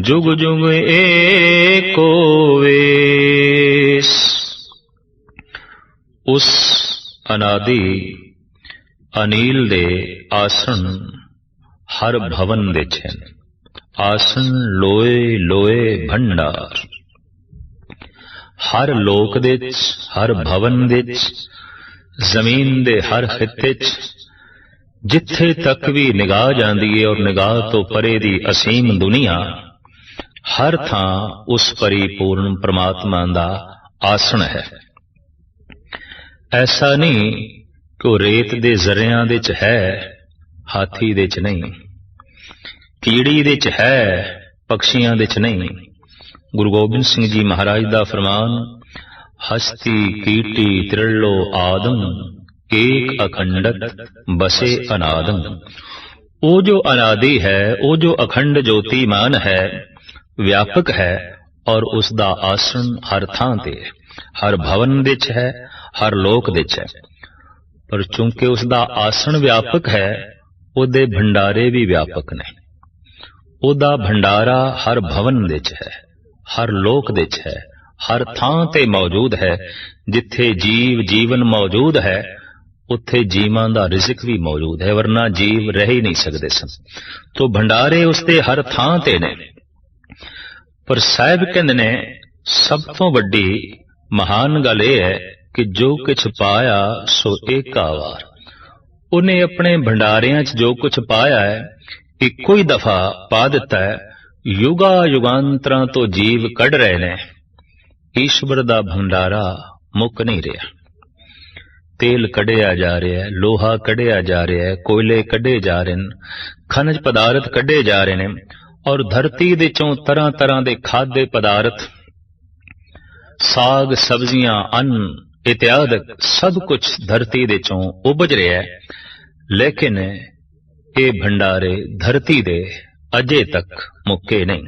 ਜੁਗ ਜੁਗ ਏਕੋ ਵੇਸ ਉਸ ਅਨਾਦੀ ਅਨੀਲ ਦੇ ਆਸਣ ਹਰ ਭਵਨ ਵਿੱਚ ਹਨ। ਆਸਣ ਲੋਏ ਲੋਏ ਭੰਡਾਰ। ਹਰ ਲੋਕ ਦੇ ਵਿੱਚ, ਹਰ ਭਵਨ ਦੇ ਵਿੱਚ, ਜ਼ਮੀਨ ਦੇ ਹਰ ਖਿੱਤੇ 'ਚ ਜਿੱਥੇ ਤੱਕ ਵੀ ਨਿਗਾਹ ਜਾਂਦੀ ਹੈ ਔਰ ਨਿਗਾਹ ਤੋਂ ਪਰੇ ਦੀ ਅਸੀਮ ਦੁਨੀਆ ਹਰ ਥਾਂ ਉਸ ਪਰਿਪੂਰਨ ਪ੍ਰਮਾਤਮਾ ਦਾ ਆਸਣ ਹੈ। ਐਸਾ ਨਹੀਂ ਕਿ ਉਹ ਰੇਤ ਦੇ ਜ਼ਰਿਆਂ ਦੇ ਚ ਹੈ, ਹਾਥੀ ਦੇ ਚ ਨਹੀਂ। ਕੀੜੀ ਦੇ ਚ ਹੈ ਪਕਸ਼ੀਆਂ ਦੇ ਚ ਨਹੀਂ। ਗੁਰੂ ਗੋਬਿੰਦ ਸਿੰਘ ਜੀ ਮਹਾਰਾਜ ਦਾ ਫਰਮਾਨ, ਹਸਤੀ ਕੀਟੀ ਤ੍ਰਿਲੋ ਆਦਮ ਏਕ ਅਖੰਡਤ ਬਸੇ ਅਨਾਦਮ। ਉਹ ਜੋ ਅਨਾਦੀ ਹੈ, ਉਹ ਜੋ ਅਖੰਡ ਜੋਤੀਮਾਨ ਹੈ ਵਿਆਪਕ ਹੈ ਔਰ ਉਸ ਦਾ ਆਸਣ ਹਰ ਥਾਂ ਤੇ ਹੈ ਹਰ ਭਵਨ ਵਿੱਚ ਹੈ, ਹਰ ਲੋਕ ਵਿੱਚ ਹੈ। ਪਰ ਚੂੰਕਿ ਉਸ ਦਾ ਆਸਣ ਵਿਆਪਕ ਹੈ, ਉਹਦੇ ਭੰਡਾਰੇ ਵੀ ਵਿਆਪਕ ਨੇ। ਉਹਦਾ ਭੰਡਾਰਾ ਹਰ ਭਵਨ ਵਿੱਚ ਹੈ, ਹਰ ਲੋਕ ਵਿੱਚ ਹੈ, ਹਰ ਥਾਂ ਤੇ ਮੌਜੂਦ ਹੈ। ਜਿੱਥੇ ਜੀਵ ਜੀਵਨ ਮੌਜੂਦ ਹੈ, ਉੱਥੇ ਜੀਵਾਂ ਦਾ ਰਿਜ਼ਕ ਵੀ ਮੌਜੂਦ ਹੈ, ਵਰਨਾ ਜੀਵ ਰਹਿ ਹੀ ਨਹੀਂ ਸਕਦੇ ਸਨ। ਤੋਂ ਭੰਡਾਰੇ ਉਸਦੇ ਹਰ ਥਾਂ ਤੇ ਨੇ। ਪਰ ਸਾਹਿਬ ਕਹਿੰਦੇ ਨੇ, ਸਭ ਤੋਂ ਵੱਡੀ ਮਹਾਨ ਗੱਲ ਇਹ ਹੈ ਕਿ ਜੋ ਕੁਛ ਪਾਇਆ, ਸੋ ਏਕਾ ਉਹਨੇ ਆਪਣੇ ਭੰਡਾਰਿਆਂ 'ਚ ਜੋ ਕੁਛ ਪਾਇਆ ਹੈ, ਇੱਕੋ ਹੀ ਦਫਾ ਪਾ ਦਿੱਤਾ ਹੈ ਯੁਗਾ ਯੁਗਾਂਤਰਾਂ ਤੋਂ ਜੀਵ ਕੱਢ ਰਹੇ ਨੇ। ਈਸ਼ਵਰ ਦਾ ਭੰਡਾਰਾ ਮੁੱਕ ਨਹੀਂ ਰਿਹਾ। ਤੇਲ ਕੱਢਿਆ ਜਾ ਰਿਹਾ ਹੈ, ਲੋਹਾ ਕੱਢਿਆ ਜਾ ਰਿਹਾ ਹੈ, ਕੋਇਲੇ ਕੱਢੇ ਜਾ ਰਹੇ ਨੇ, ਖਣਜ ਪਦਾਰਥ ਕੱਢੇ ਜਾ ਰਹੇ ਨੇ। ਔਰ ਧਰਤੀ ਦੇ ਚੋਂ ਤਰ੍ਹਾਂ ਤਰ੍ਹਾਂ ਦੇ ਖਾਦੇ ਪਦਾਰਥ, ਸਾਗ, ਸਬਜ਼ੀਆਂ, ਅੰਨ, ਇਤਿਆਦਿਕ ਸਭ ਕੁਝ ਧਰਤੀ ਦੇ ਚੋਂ ਉਪਜ ਰਿਹਾ ਹੈ। ਲੇਕਿਨ ਇਹ ਭੰਡਾਰੇ ਧਰਤੀ ਦੇ ਅਜੇ ਤੱਕ ਮੁੱਕੇ ਨਹੀਂ।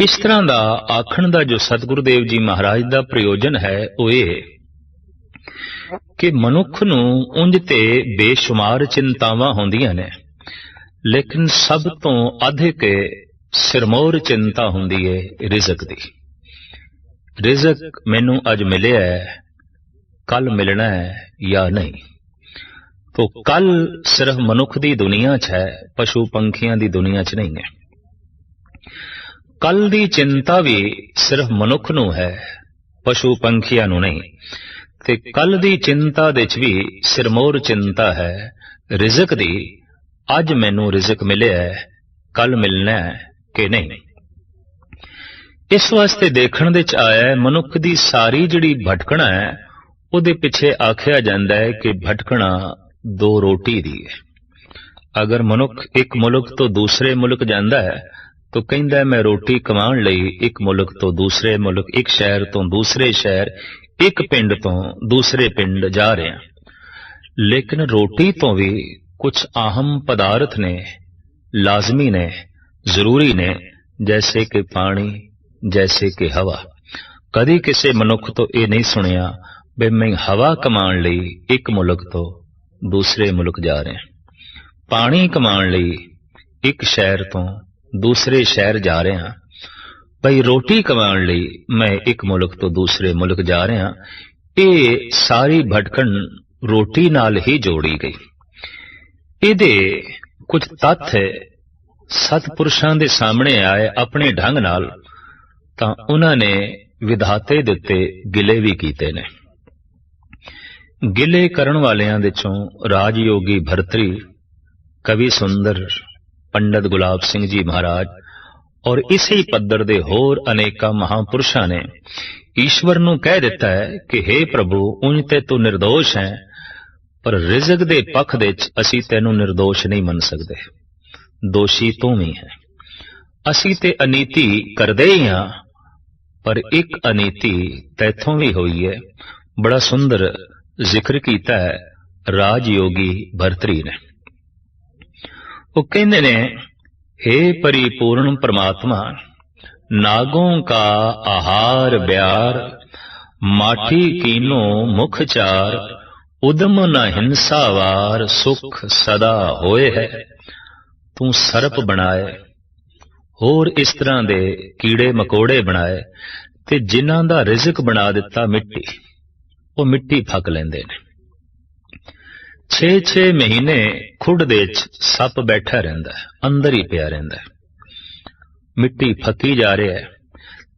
ਇਸ ਤਰ੍ਹਾਂ ਦਾ ਆਖਣ ਦਾ ਜੋ ਸਤਿਗੁਰੂ ਦੇਵ ਜੀ ਮਹਾਰਾਜ ਦਾ ਪ੍ਰਯੋਜਨ ਹੈ, ਉਹ ਇਹ ਕਿ ਮਨੁੱਖ ਨੂੰ ਉਂਝ ਤੇ ਬੇਸ਼ੁਮਾਰ ਚਿੰਤਾਵਾਂ ਹੁੰਦੀਆਂ ਨੇ। ਲੇਕਿਨ ਸਭ ਤੋਂ ਅਧਿਕ ਸਿਰਮੌਰ ਚਿੰਤਾ ਹੁੰਦੀ ਹੈ ਰਿਜ਼ਕ ਦੀ। ਰਿਜ਼ਕ ਮੈਨੂੰ ਅੱਜ ਮਿਲਿਆ ਹੈ ਕੱਲ ਮਿਲਣਾ ਹੈ ਜਾਂ ਨਹੀਂ। ਤੋ ਕੱਲ ਸਿਰਫ ਮਨੁੱਖ ਦੀ ਦੁਨੀਆ 'ਚ ਹੈ, ਪਸ਼ੂ ਪੰਖੀਆਂ ਦੀ ਦੁਨੀਆ 'ਚ ਨਹੀਂ ਹੈ। ਕੱਲ ਦੀ ਚਿੰਤਾ ਵੀ ਸਿਰਫ ਮਨੁੱਖ ਨੂੰ ਹੈ, ਪਸ਼ੂ ਪੰਖੀਆਂ ਨੂੰ ਨਹੀਂ। ਤੇ ਕੱਲ ਦੀ ਚਿੰਤਾ ਦੇ 'ਚ ਵੀ ਸਿਰਮੌਰ ਚਿੰਤਾ ਹੈ, ਰਿਜ਼ਕ ਦੀ ਅੱਜ ਮੈਨੂੰ ਰਿਜ਼ਕ ਮਿਲਿਆ ਹੈ ਕੱਲ ਮਿਲਣਾ ਹੈ ਕਿ ਨਹੀਂ? ਇਸ ਵਾਸਤੇ ਦੇਖਣ ਦੇ ਚ ਆਇਆ ਹੈ, ਮਨੁੱਖ ਦੀ ਸਾਰੀ ਜਿਹੜੀ ਭਟਕਣਾ ਹੈ, ਉਹਦੇ ਪਿੱਛੇ ਆਖਿਆ ਜਾਂਦਾ ਹੈ ਕਿ ਭਟਕਣਾ ਦੋ ਰੋਟੀ ਦੀ ਹੈ। ਅਗਰ ਮਨੁੱਖ ਇੱਕ ਮੁਲਕ ਤੋਂ ਦੂਸਰੇ ਮੁਲਕ ਜਾਂਦਾ ਹੈ, ਤਾਂ ਕਹਿੰਦਾ ਮੈਂ ਰੋਟੀ ਕਮਾਉਣ ਲਈ ਇੱਕ ਮੁਲਕ ਤੋਂ ਦੂਸਰੇ ਮੁਲਕ, ਇੱਕ ਸ਼ਹਿਰ ਤੋਂ ਦੂਸਰੇ ਸ਼ਹਿਰ, ਇੱਕ ਪਿੰਡ ਤੋਂ ਦੂਸਰੇ ਪਿੰਡ ਜਾ ਰਿਹਾ ਲੇਕਿਨ ਰੋਟੀ ਤੋਂ ਵੀ ਕੁਝ ਅਹਮ ਪਦਾਰਥ ਨੇ, ਲਾਜ਼ਮੀ ਨੇ, ਜ਼ਰੂਰੀ ਨੇ, ਜੈਸੇ ਕਿ ਪਾਣੀ, ਜੈਸੇ ਕਿ ਹਵਾ। ਕਦੀ ਕਿਸੇ ਮਨੁੱਖ ਤੋਂ ਇਹ ਨਹੀਂ ਸੁਣਿਆ ਵੀ ਮੈਂ ਹਵਾ ਕਮਾਉਣ ਲਈ ਇੱਕ ਮੁਲਕ ਤੋਂ ਦੂਸਰੇ ਮੁਲਕ ਜਾ ਰਿਹਾ। ਪਾਣੀ ਕਮਾਉਣ ਲਈ ਇੱਕ ਸ਼ਹਿਰ ਤੋਂ ਦੂਸਰੇ ਸ਼ਹਿਰ ਜਾ ਰਿਹਾ। ਭਈ ਰੋਟੀ ਕਮਾਉਣ ਲਈ ਮੈਂ ਇੱਕ ਮੁਲਕ ਤੋਂ ਦੂਸਰੇ ਮੁਲਕ ਜਾ ਰਿਹਾ, ਇਹ ਸਾਰੀ ਭਟਕਣ ਰੋਟੀ ਨਾਲ ਹੀ ਜੋੜੀ ਗਈ। ਇਹਦੇ ਕੁਝ ਤੱਥ ਸਤਪੁਰਸ਼ਾਂ ਦੇ ਸਾਹਮਣੇ ਆਏ ਆਪਣੇ ਢੰਗ ਨਾਲ, ਤਾਂ ਉਹਨਾਂ ਨੇ ਵਿਧਾਤੇ ਦਿੱਤੇ ਉੱਤੇ ਗਿਲੇ ਵੀ ਕੀਤੇ ਨੇ। ਗਿਲੇ ਕਰਨ ਵਾਲਿਆਂ ਦੇ ਚੋਂ ਰਾਜਯੋਗੀ ਭਰਤਰੀ, ਕਵੀ ਸੁੰਦਰ ਪੰਡਤ ਗੁਲਾਬ ਸਿੰਘ ਜੀ ਮਹਾਰਾਜ ਔਰ ਇਸੇ ਹੀ ਪੱਧਰ ਦੇ ਹੋਰ ਅਨੇਕਾਂ ਮਹਾਪੁਰਸ਼ਾਂ ਨੇ ਈਸ਼ਵਰ ਨੂੰ ਕਹਿ ਦਿੱਤਾ ਹੈ ਕਿ हे ਪ੍ਰਭੂ, ਉਂਝ ਤੇ ਤੂੰ નિર્ਦੋਸ਼ ਹੈ। ਪਰ ਰਿਜ਼ਕ ਦੇ ਪੱਖ ਦੇ ਵਿੱਚ ਅਸੀਂ ਤੈਨੂੰ ਨਿਰਦੋਸ਼ ਨਹੀਂ ਮੰਨ ਸਕਦੇ। ਦੋਸ਼ੀ ਤੂੰ ਵੀ ਹੈ। ਅਸੀਂ ਤੇ ਅਨੀਤੀ ਕਰਦੇ ਹੀ ਹਾਂ, ਪਰ ਇੱਕ ਅਨੀਤੀ ਤੈਥੋਂ ਵੀ ਹੋਈ ਹੈ। ਬੜਾ ਸੁੰਦਰ ਜ਼ਿਕਰ ਕੀਤਾ ਹੈ, ਰਾਜਯੋਗੀ ਭਰਤਰੀ ਨੇ। ਉਹ ਕਹਿੰਦੇ ਨੇ हे परिपूर्ण परमात्मा नागों का आहार ब्यार माठी कीनो मुख चार ਉਦਮ ਨ ਹਿੰਸਾਵਾਰ ਸੁਖ ਸਦਾ ਹੋਏ ਹੈ, ਤੂੰ ਸਰਪ ਬਣਾਏ। ਹੋਰ ਇਸ ਤਰ੍ਹਾਂ ਦੇ ਕੀੜੇ ਮਕੋੜੇ ਬਣਾਏ, ਤੇ ਜਿਨ੍ਹਾਂ ਦਾ ਰਿਜ਼ਕ ਬਣਾ ਦਿੱਤਾ ਮਿੱਟੀ, ਉਹ ਮਿੱਟੀ ਫੱਕ ਲੈਂਦੇ ਨੇ। 6-6 ਮਹੀਨੇ ਖੁੱਡ ਦੇ ਵਿੱਚ ਸੱਪ ਬੈਠਾ ਰਹਿੰਦਾ ਹੈ, ਅੰਦਰ ਹੀ ਪਿਆ ਰਹਿੰਦਾ ਮਿੱਟੀ ਫੱਕੀ ਜਾ ਰਿਹਾ ਹੈ,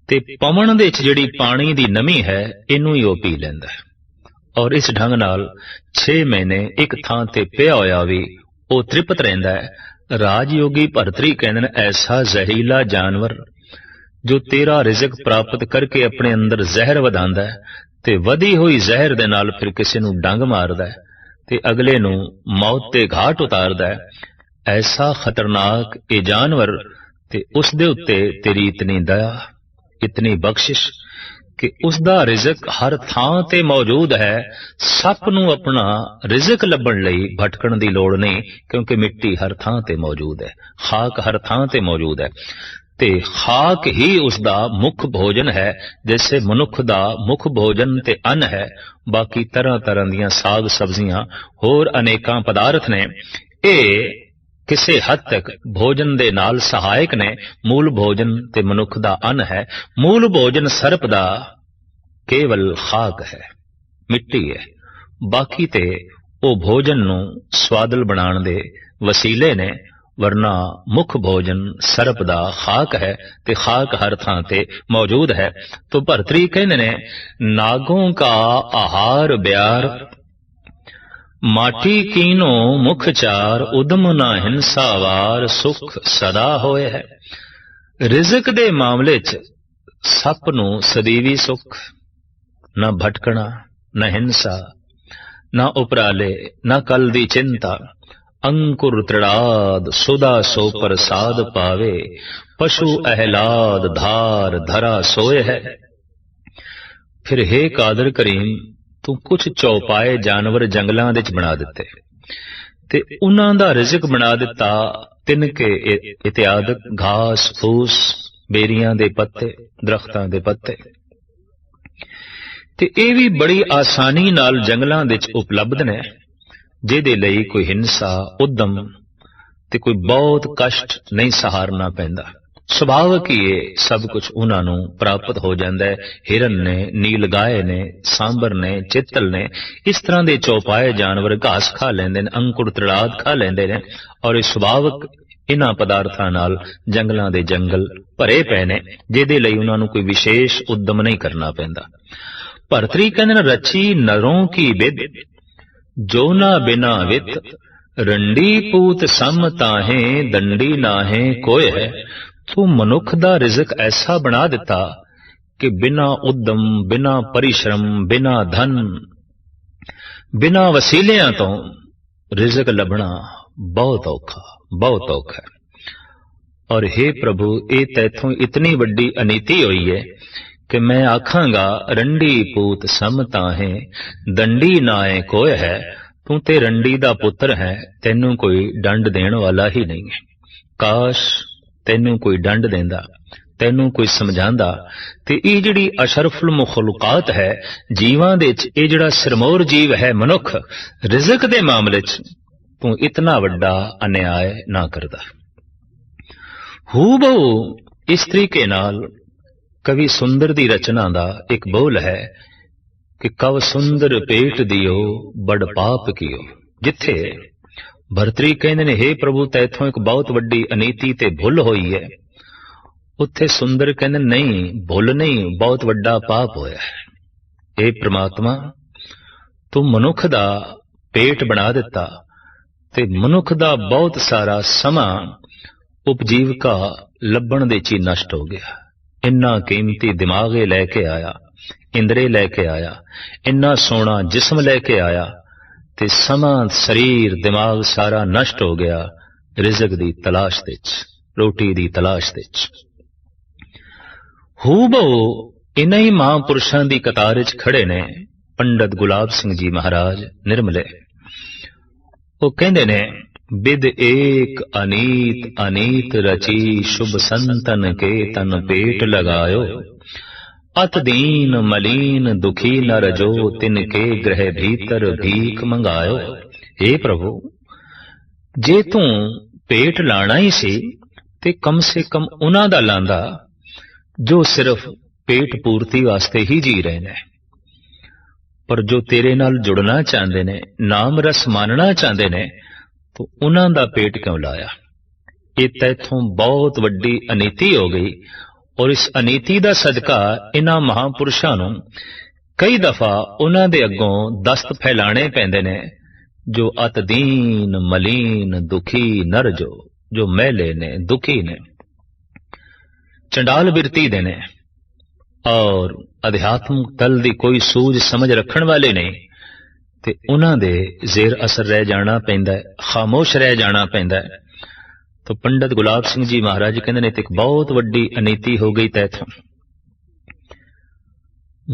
ਤੇ ਪਵਨ ਦੇ ਵਿੱਚ ਜਿਹੜੀ ਪਾਣੀ ਦੀ ਨਮੀ ਹੈ, ਇਹਨੂੰ ਹੀ ਉਹ ਪੀ ਲੈਂਦਾ ਹੈ। ਔਰ ਇਸ ਢੰਗ ਨਾਲ 6 ਮਹੀਨੇ ਇੱਕ ਥਾਂ ਤੇ ਪਿਆ ਹੋਇਆ ਵੀ ਉਹ ਤ੍ਰਿਪਤ ਰਹਿੰਦਾ ਹੈ। ਰਾਜਯੋਗੀ ਭਰਤਰੀ ਕਹਿੰਦੇ ਨੇ, ਐਸਾ ਜ਼ਹਿਰੀਲਾ ਜਾਨਵਰ ਜੋ ਤੇਰਾ ਰਿਜ਼ਕ ਪ੍ਰਾਪਤ ਕਰਕੇ ਆਪਣੇ ਅੰਦਰ ਜ਼ਹਿਰ ਵਧਾਉਂਦਾ ਹੈ ਤੇ ਵਧੀ ਹੋਈ ਜ਼ਹਿਰ ਦੇ ਨਾਲ ਫਿਰ ਕਿਸੇ ਨੂੰ ਡੰਗ ਮਾਰਦਾ ਹੈ ਤੇ ਅਗਲੇ ਨੂੰ ਮੌਤ ਤੇ ਘਾਟ ਉਤਾਰਦਾ ਹੈ। ਐਸਾ ਖਤਰਨਾਕ ਇਹ ਜਾਨਵਰ ਤੇ ਉਸ ਦੇ ਉੱਤੇ ਤੇਰੀ ਇਤਨੀ ਦਇਆ, ਇਤਨੀ ਬਖਸ਼ਿਸ਼ ਕਿ ਉਸ ਦਾ ਰਿਜ਼ਕ ਹਰ ਥਾਂ ਤੇ ਮੌਜੂਦ ਹੈ। ਸੱਪ ਨੂੰ ਆਪਣਾ ਰਿਜ਼ਕ ਲੱਭਣ ਲਈ ਭਟਕਣ ਦੀ ਲੋੜ ਨਹੀਂ, ਕਿਉਂਕਿ ਮਿੱਟੀ ਹਰ ਥਾਂ ਤੇ ਮੌਜੂਦ ਹੈ। ਖਾਕ ਹਰ ਥਾਂ ਤੇ ਮੌਜੂਦ ਹੈ। ਤੇ ਖਾਕ ਹੀ ਉਸ ਦਾ ਮੁੱਖ ਭੋਜਨ ਹੈ ਜਿਵੇਂ ਮਨੁੱਖ ਦਾ ਮੁੱਖ ਭੋਜਨ ਤੇ ਅੰਨ ਹੈ। ਬਾਕੀ ਤਰ੍ਹਾਂ ਤਰ੍ਹਾਂ ਦੀਆਂ ਸਾਗ ਸਬਜ਼ੀਆਂ ਹੋਰ ਅਨੇਕਾਂ ਪਦਾਰਥ ਨੇ। ਇਹ ਕਿਸੇ ਹੱਦ ਤੱਕ ਭੋਜਨ ਦੇ ਨਾਲ ਸਹਾਇਕ ਨੇ। ਮੂਲ ਭੋਜਨ ਤੇ ਮਨੁੱਖ ਦਾ ਅੰਨ ਹੈ। ਮੂਲ ਭੋਜਨ ਸਰਪ ਦਾ ਕੇਵਲ ਖਾਕ ਹੈ, ਮਿੱਟੀ ਹੈ। ਬਾਕੀ ਤੇ ਉਹ ਭੋਜਨ ਨੂੰ ਸਵਾਦਲ ਬਣਾਉਣ ਦੇ ਵਸੀਲੇ ਨੇ, ਵਰਨਾ ਮੁੱਖ ਭੋਜਨ ਸਰਪ ਦਾ ਖਾਕ ਹੈ ਤੇ ਖਾਕ ਹਰ ਥਾਂ ਤੇ ਮੌਜੂਦ ਹੈ। ਤੋ ਭਰਤਰੀ ਕਹਿੰਦੇ ਨੇ, ਨਾਗੋਂ ਕਾ ਆਹਾਰ ਬਿਆਰ ਮਾਟੀ ਕੀਨੋ ਮੁਖ ਚਾਰ, ਉਦਮ ਨਾ ਹਿੰਸਾ ਵਾਰ, ਸੁਖ ਸਦਾ ਹੋਏ ਹੈ। ਰਿਜ਼ਕ ਦੇ ਮਾਮਲੇ 'ਚ ਸੱਪ ਨੂੰ ਸਦੀਵੀ ਸੁਖ, ਨਾ ਭਟਕਣਾ, ਨਾ ਹਿੰਸਾ, ਨਾ ਉਪਰਾਲੇ, ਨਾ ਕਲ ਦੀ ਚਿੰਤਾ, ਅੰਕੁਰ ਤ੍ਰਿੜਾਦ, ਸੁਦਾ ਸੋ ਪ੍ਰਸਾਦ ਪਾਵੇ, ਪਸ਼ੂ ਅਹਲਾਦ ਧਾਰ ਧਰਾ ਸੋਏ ਹੈ। ਫਿਰ ਹੈ ਕਾਦਰ ਕਰੀਮ ਤੂੰ ਕੁਝ ਚੌਪਾਏ ਜਾਨਵਰ ਜੰਗਲਾਂ ਦੇ ਵਿੱਚ ਬਣਾ ਦਿੱਤੇ। ਤੇ ਉਹਨਾਂ ਦਾ ਰਿਜ਼ਕ ਬਣਾ ਦਿੱਤਾ ਤਿੰਨ ਕੇ ਇਤਿਆਦਕ ਘਾਸ, ਫੂਸ, ਬੇਰੀਆਂ ਦੇ ਪੱਤੇ, ਦਰਖਤਾਂ ਦੇ ਪੱਤੇ। ਤੇ ਇਹ ਵੀ ਬੜੀ ਆਸਾਨੀ ਨਾਲ ਜੰਗਲਾਂ ਵਿੱਚ ਉਪਲਬਧ ਨੇ, ਜਿਹਦੇ ਲਈ ਕੋਈ ਹਿੰਸਾ, ਉਦਮ ਤੇ ਕੋਈ ਬਹੁਤ ਕਸ਼ਟ ਨਹੀਂ ਸਹਾਰਨਾ ਪੈਂਦਾ। ਸੁਭਾਵਕ ਹੀ ਇਹ ਸਭ ਕੁਝ ਉਹਨਾਂ ਨੂੰ ਪ੍ਰਾਪਤ ਹੋ ਜਾਂਦਾ ਹੈ। ਹਿਰਨ ਨੇ, ਨੀਲਗਾਏ ਨੇ, ਸਾਂਬਰ ਨੇ, ਚਿੱਤਲ ਨੇ, ਇਸ ਤਰ੍ਹਾਂ ਦੇ ਚੌਪਾਏ ਜਾਨਵਰ ਘਾਸ ਖਾ ਲੈਂਦੇ ਨੇ, ਅੰਕੁਰ ਤ੍ਰਿੜਾਦ ਖਾ ਲੈਂਦੇ ਨੇ ਔਰ ਇਹ ਸੁਭਾਵਕ ਇਹਨਾਂ ਪਦਾਰਥਾਂ ਨਾਲ ਜੰਗਲਾਂ ਦੇ ਜੰਗਲ ਭਰੇ ਪਏ ਨੇ, ਜਿਹਦੇ ਲਈ ਉਹਨਾਂ ਨੂੰ ਕੋਈ ਵਿਸ਼ੇਸ਼ ਉਦਮ ਨਹੀਂ ਕਰਨਾ ਪੈਂਦਾ। ਭਰਤਰੀ ਕਹਿੰਦੇ ਨੇ ਰਚੀ ਨਰੋਂ ਕੀ ਵਿਦ ਜੋ ਨਾ ਬਿਨਾ ਵਿਤ, ਰੰਡੀ ਪੂਤ ਸਮ ਤਾਹੇ, ਦੰਡੀ ਨਾਹੇ ਕੋਏ ਹੈ ਤੂੰ ਮਨੁੱਖ ਦਾ ਰਿਜ਼ਕ ਐਸਾ ਬਣਾ ਦਿੱਤਾ ਕਿ ਬਿਨਾ ਉਦਮ, ਬਿਨਾ ਪਰਿਸ਼ਰਮ, ਬਿਨਾ ਧਨ, ਬਿਨਾ ਵਸੀਲਿਆਂ ਤੋਂ ਰਿਜ਼ਕ ਲੱਭਣਾ ਬਹੁਤ ਔਖਾ ਬਹੁਤ ਔਖਾ ਹੈ। ਔਰ हे ਪ੍ਰਭੂ, ਇਹ ਤੈਥੋਂ ਇਤਨੀ ਵੱਡੀ ਅਨੀਤੀ ਹੋਈ ਹੈ ਕਿ ਮੈਂ ਆਖਾਂਗਾ, ਰੰਡੀ ਪੂਤ ਸਮ ਤਾਹੇ, ਦੰਡੀ ਨਾਏ ਕੋਇ ਹੈ, ਤੂੰ ਤੇ ਰੰਡੀ ਦਾ ਪੁੱਤਰ ਹੈ, ਤੈਨੂੰ ਕੋਈ ਡੰਡ ਦੇਣ ਵਾਲਾ ਹੀ ਨਹੀਂ। ਹੈ ਕਾਸ਼ ਤੈਨੂੰ ਕੋਈ ਡੰਡ ਦਿੰਦਾ, ਤੈਨੂੰ ਕੋਈ ਸਮਝਾਉਂਦਾ, ਤੇ ਇਹ ਜਿਹੜੀ ਅਸ਼ਰਫੁਲ ਮਖਲੂਕਾਤ ਹੈ, ਜੀਵਾਂ ਦੇ ਵਿੱਚ ਇਹ ਜਿਹੜਾ ਸਰਮੌਰ ਜੀਵ ਹੈ ਮਨੁੱਖ, ਰਿਜ਼ਕ ਦੇ ਮਾਮਲੇ 'ਚ ਤੂੰ ਇਤਨਾ ਵੱਡਾ ਅਨਿਆਏ ਨਾ ਕਰਦਾ। ਹੂ ਬਹੁ ਇਸ ਤਰੀਕੇ ਨਾਲ ਕਵੀ ਸੁੰਦਰ ਦੀ ਰਚਨਾ ਦਾ ਇੱਕ ਬੋਲ ਹੈ ਕਿ ਕਵ ਸੁੰਦਰ ਪੇਟ ਦਿਓ, ਬੜ ਪਾਪ ਕੀਓ, ਜਿੱਥੇ ਭਰਤਰੀ ਕਹਿੰਦੇ ਨੇ हे ਪ੍ਰਭੂ ਤੈਥੋਂ ਇੱਕ ਬਹੁਤ ਵੱਡੀ ਅਨੀਤੀ ਤੇ ਭੁੱਲ ਹੋਈ ਹੈ ਉੱਥੇ ਸੁੰਦਰ ਕਹਿੰਦੇ ਨਹੀਂ ਭੁੱਲ ਨਹੀਂ ਬਹੁਤ ਵੱਡਾ ਪਾਪ ਹੋਇਆ ਹੈ ਇਹ ਪ੍ਰਮਾਤਮਾ ਤੂੰ ਮਨੁੱਖ ਦਾ ਪੇਟ ਬਣਾ ਦਿੱਤਾ ਤੇ ਮਨੁੱਖ ਦਾ ਬਹੁਤ ਸਾਰਾ ਸਮਾਂ ਉਪਜੀਵਕਾ ਲੱਭਣ ਦੇ ਚ ਹੀ ਨਸ਼ਟ ਹੋ ਗਿਆ ਇੰਨਾ ਕੀਮਤੀ ਦਿਮਾਗੇ ਲੈ ਕੇ ਆਇਆ ਇੰਦਰੇ ਲੈ ਕੇ ਆਇਆ ਇੰਨਾ ਸੋਹਣਾ ਜਿਸਮ ਲੈ ਕੇ ਆਇਆ ਤੇ ਸਮਾਂ ਸਰੀਰ, ਦਿਮਾਗ ਸਾਰਾ ਨਸ਼ਟ ਹੋ ਗਿਆ ਰਿਜ਼ਕ ਦੀ ਤਲਾਸ਼ ਵਿੱਚ, ਰੋਟੀ ਦੀ ਤਲਾਸ਼ ਵਿੱਚ। ਹੂ ਬਹੁ ਇਨ੍ਹਾਂ ਹੀ ਮਹਾਂਪੁਰਸ਼ਾਂ ਦੀ ਕਤਾਰ ਵਿੱਚ ਖੜੇ ਨੇ ਪੰਡਤ ਗੁਲਾਬ ਸਿੰਘ ਜੀ ਮਹਾਰਾਜ ਨਿਰਮਲੇ। ਉਹ ਕਹਿੰਦੇ ਨੇ ਵਿਦ ਏਕ ਅਨੀਤ ਅਨੀਤ ਰਚੀ ਸ਼ੁਭ ਸੰਤਨ ਕੇ ਤਨ ਪੇਟ ਲਗਾਇਓ। ਅਤ ਦੀਨ ਮਲੀਨ ਦੁਖੀ ਨਰ ਜੋ ਤਿਨ ਕੇ ਗ੍ਰਹਿ ਭੀਤਰ ਭੀਖ ਮੰਗਾਇਓ। ਏ ਪ੍ਰਭੂ, ਜੇ ਤੂੰ ਪੇਟ ਲਾਣਾ ਹੀ ਸੀ, ਤੇ ਕਮ ਸੇ ਕਮ ਉਹਨਾਂ ਦਾ ਲਾਂਦਾ, ਜੋ ਸਿਰਫ ਪੇਟ ਪੂਰਤੀ ਵਾਸਤੇ ਹੀ ਜੀ ਰਹੇ ਨੇ। ਪਰ ਜੋ ਤੇਰੇ ਨਾਲ ਜੁੜਨਾ ਚਾਹੁੰਦੇ ਨੇ, ਨਾਮ ਰਸ ਮਾਨਣਾ ਚਾਹੁੰਦੇ ਨੇ, ਤੂੰ ਉਹਨਾਂ ਦਾ ਪੇਟ ਕਿਉਂ ਲਾਇਆ? ਇਹ ਤੈਥੋਂ ਬਹੁਤ ਵੱਡੀ ਅਨੀਤੀ ਹੋ ਗਈ। ਔਰ ਇਸ ਅਨੀਤੀ ਦਾ ਸਦਕਾ ਇਹਨਾਂ ਮਹਾਪੁਰਸ਼ਾਂ ਨੂੰ ਕਈ ਦਫਾ ਉਹਨਾਂ ਦੇ ਅੱਗੋਂ ਦਸਤ ਫੈਲਾਣੇ ਪੈਂਦੇ ਨੇ, ਜੋ ਅਤਦੀਨ ਮਲੀਨ ਦੁਖੀ ਨਰ ਜੋ ਜੋ ਮਹਿਲੇ ਨੇ ਦੁਖੀ ਨੇ। ਚੰਡਾਲ ਬਿਰਤੀ ਦੇ ਨੇ ਔਰ ਅਧਿਆਤਮਕ ਤਲ ਦੀ ਕੋਈ ਸੂਝ ਸਮਝ ਰੱਖਣ ਵਾਲੇ ਨਹੀਂ ਤੇ ਉਹਨਾਂ ਦੇ ਜ਼ੇਰ ਅਸਰ ਰਹਿ ਜਾਣਾ ਪੈਂਦਾ ਹੈ ਖਾਮੋਸ਼ ਰਹਿ ਜਾਣਾ ਪੈਂਦਾ। ਹੈ ਤਾਂ ਪੰਡਤ ਗੁਲਾਬ ਸਿੰਘ ਜੀ ਮਹਾਰਾਜ ਕਹਿੰਦੇ ਨੇ ਤੇ ਇੱਕ ਬਹੁਤ ਵੱਡੀ ਅਨੀਤੀ ਹੋ ਗਈ ਤੈਥੋਂ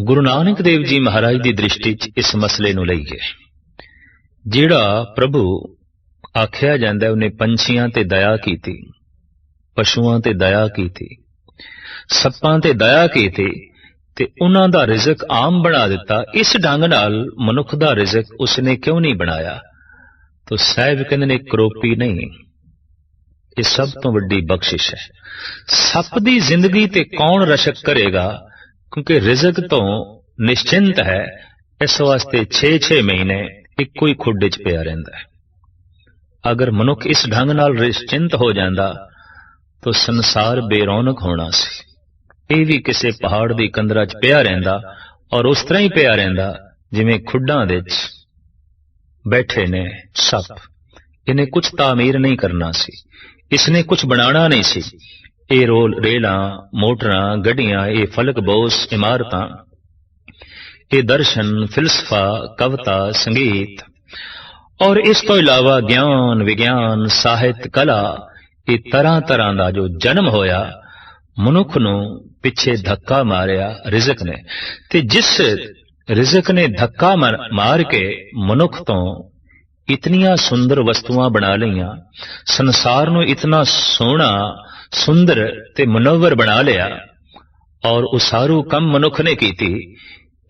ਗੁਰੂ ਨਾਨਕ ਦੇਵ ਜੀ ਮਹਾਰਾਜ ਦੀ ਦ੍ਰਿਸ਼ਟੀ 'ਚ ਇਸ ਮਸਲੇ ਨੂੰ ਲਈਏ। ਜਿਹੜਾ ਪ੍ਰਭੂ ਆਖਿਆ ਜਾਂਦਾ ਉਹਨੇ ਪੰਛੀਆਂ ਤੇ ਦਇਆ ਕੀਤੀ, ਪਸ਼ੂਆਂ ਤੇ ਦਇਆ ਕੀਤੀ, ਸੱਪਾਂ ਤੇ ਦਇਆ ਕੀਤੀ ਤੇ ਉਹਨਾਂ ਦਾ ਰਿਜ਼ਕ ਆਮ ਬਣਾ ਦਿੱਤਾ। ਇਸ ਢੰਗ ਨਾਲ ਮਨੁੱਖ ਦਾ ਰਿਜ਼ਕ ਉਸਨੇ ਕਿਉਂ ਨਹੀਂ ਬਣਾਇਆ? ਤੋ ਸਾਹਿਬ ਕਹਿੰਦੇ ਨੇ, ਕਰੋਪੀ ਨਹੀਂ। ਇਹ ਸਭ ਤੋਂ ਵੱਡੀ ਬਖਸ਼ਿਸ਼ ਹੈ। ਸੱਪ ਦੀ ਜ਼ਿੰਦਗੀ ਤੇ ਕੌਣ ਰਸ਼ਕ ਕਰੇਗਾ? ਕਿਉਂਕਿ ਰਿਜ਼ਕ ਤੋਂ ਨਿਸ਼ਚਿੰਤ ਹੈ, ਇਸ ਵਾਸਤੇ 6-6 ਮਹੀਨੇ ਇੱਕੋ ਹੀ ਖੁੱਡੇ 'ਚ ਪਿਆ ਰਹਿੰਦਾ ਹੈ। ਅਗਰ ਮਨੁੱਖ ਇਸ ਢੰਗ ਨਾਲ ਨਿਸ਼ਚਿੰਤ ਹੋ ਜਾਂਦਾ, ਤਾਂ ਸੰਸਾਰ ਬੇਰੌਣਕ ਹੋਣਾ ਸੀ। ਇਹ ਵੀ ਕਿਸੇ ਪਹਾੜ ਦੀ ਕੰਦਰਾ 'ਚ ਪਿਆ ਰਹਿੰਦਾ ਔਰ ਉਸ ਤਰ੍ਹਾਂ ਹੀ ਪਿਆ ਰਹਿੰਦਾ, ਜਿਵੇਂ ਖੁੱਡਾਂ ਦੇ 'ਚ ਬੈਠੇ ਨੇ ਸੱਪ। ਇਹਨੇ ਕੁਝ ਤਾਮੀਰ ਨਹੀਂ ਕਰਨਾ ਸੀ। ਇਸਨੇ ਕੁਝ ਬਣਾਉਣਾ ਨਹੀਂ ਸੀ। ਇਹ ਰੋਲ ਰੇਲਾਂ, ਮੋਟਰਾਂ, ਗੱਡੀਆਂ, ਇਹ ਫਲਕ ਬੋਸ, ਇਮਾਰਤਾਂ, ਇਹ ਦਰਸ਼ਨ, ਫਿਲਸਫਾ, ਕਵਿਤਾ, ਸੰਗੀਤ ਔਰ ਇਸ ਤੋਂ ਇਲਾਵਾ ਗਿਆਨ, ਵਿਗਿਆਨ, ਸਾਹਿਤ, ਕਲਾ, ਇਹ ਤਰ੍ਹਾਂ ਤਰ੍ਹਾਂ ਦਾ ਜੋ ਜਨਮ ਹੋਇਆ, ਮਨੁੱਖ ਨੂੰ ਪਿੱਛੇ ਧੱਕਾ ਮਾਰਿਆ ਰਿਜ਼ਕ ਨੇ। ਤੇ ਜਿਸ ਰਿਜ਼ਕ ਨੇ ਧੱਕਾ ਮਾਰ- ਮਾਰ ਕੇ ਮਨੁੱਖ ਤੋਂ ਇਤਨੀਆਂ ਸੁੰਦਰ ਵਸਤੂਆਂ ਬਣਾ ਲਈਆਂ, ਸੰਸਾਰ ਨੂੰ ਇਤਨਾ ਸੋਹਣਾ, ਸੁੰਦਰ ਤੇ ਮਨੋਵਰ ਬਣਾ ਲਿਆ ਔਰ ਉਸਾਰੂ ਕੰਮ ਮਨੁੱਖ ਨੇ ਕੀਤੀ,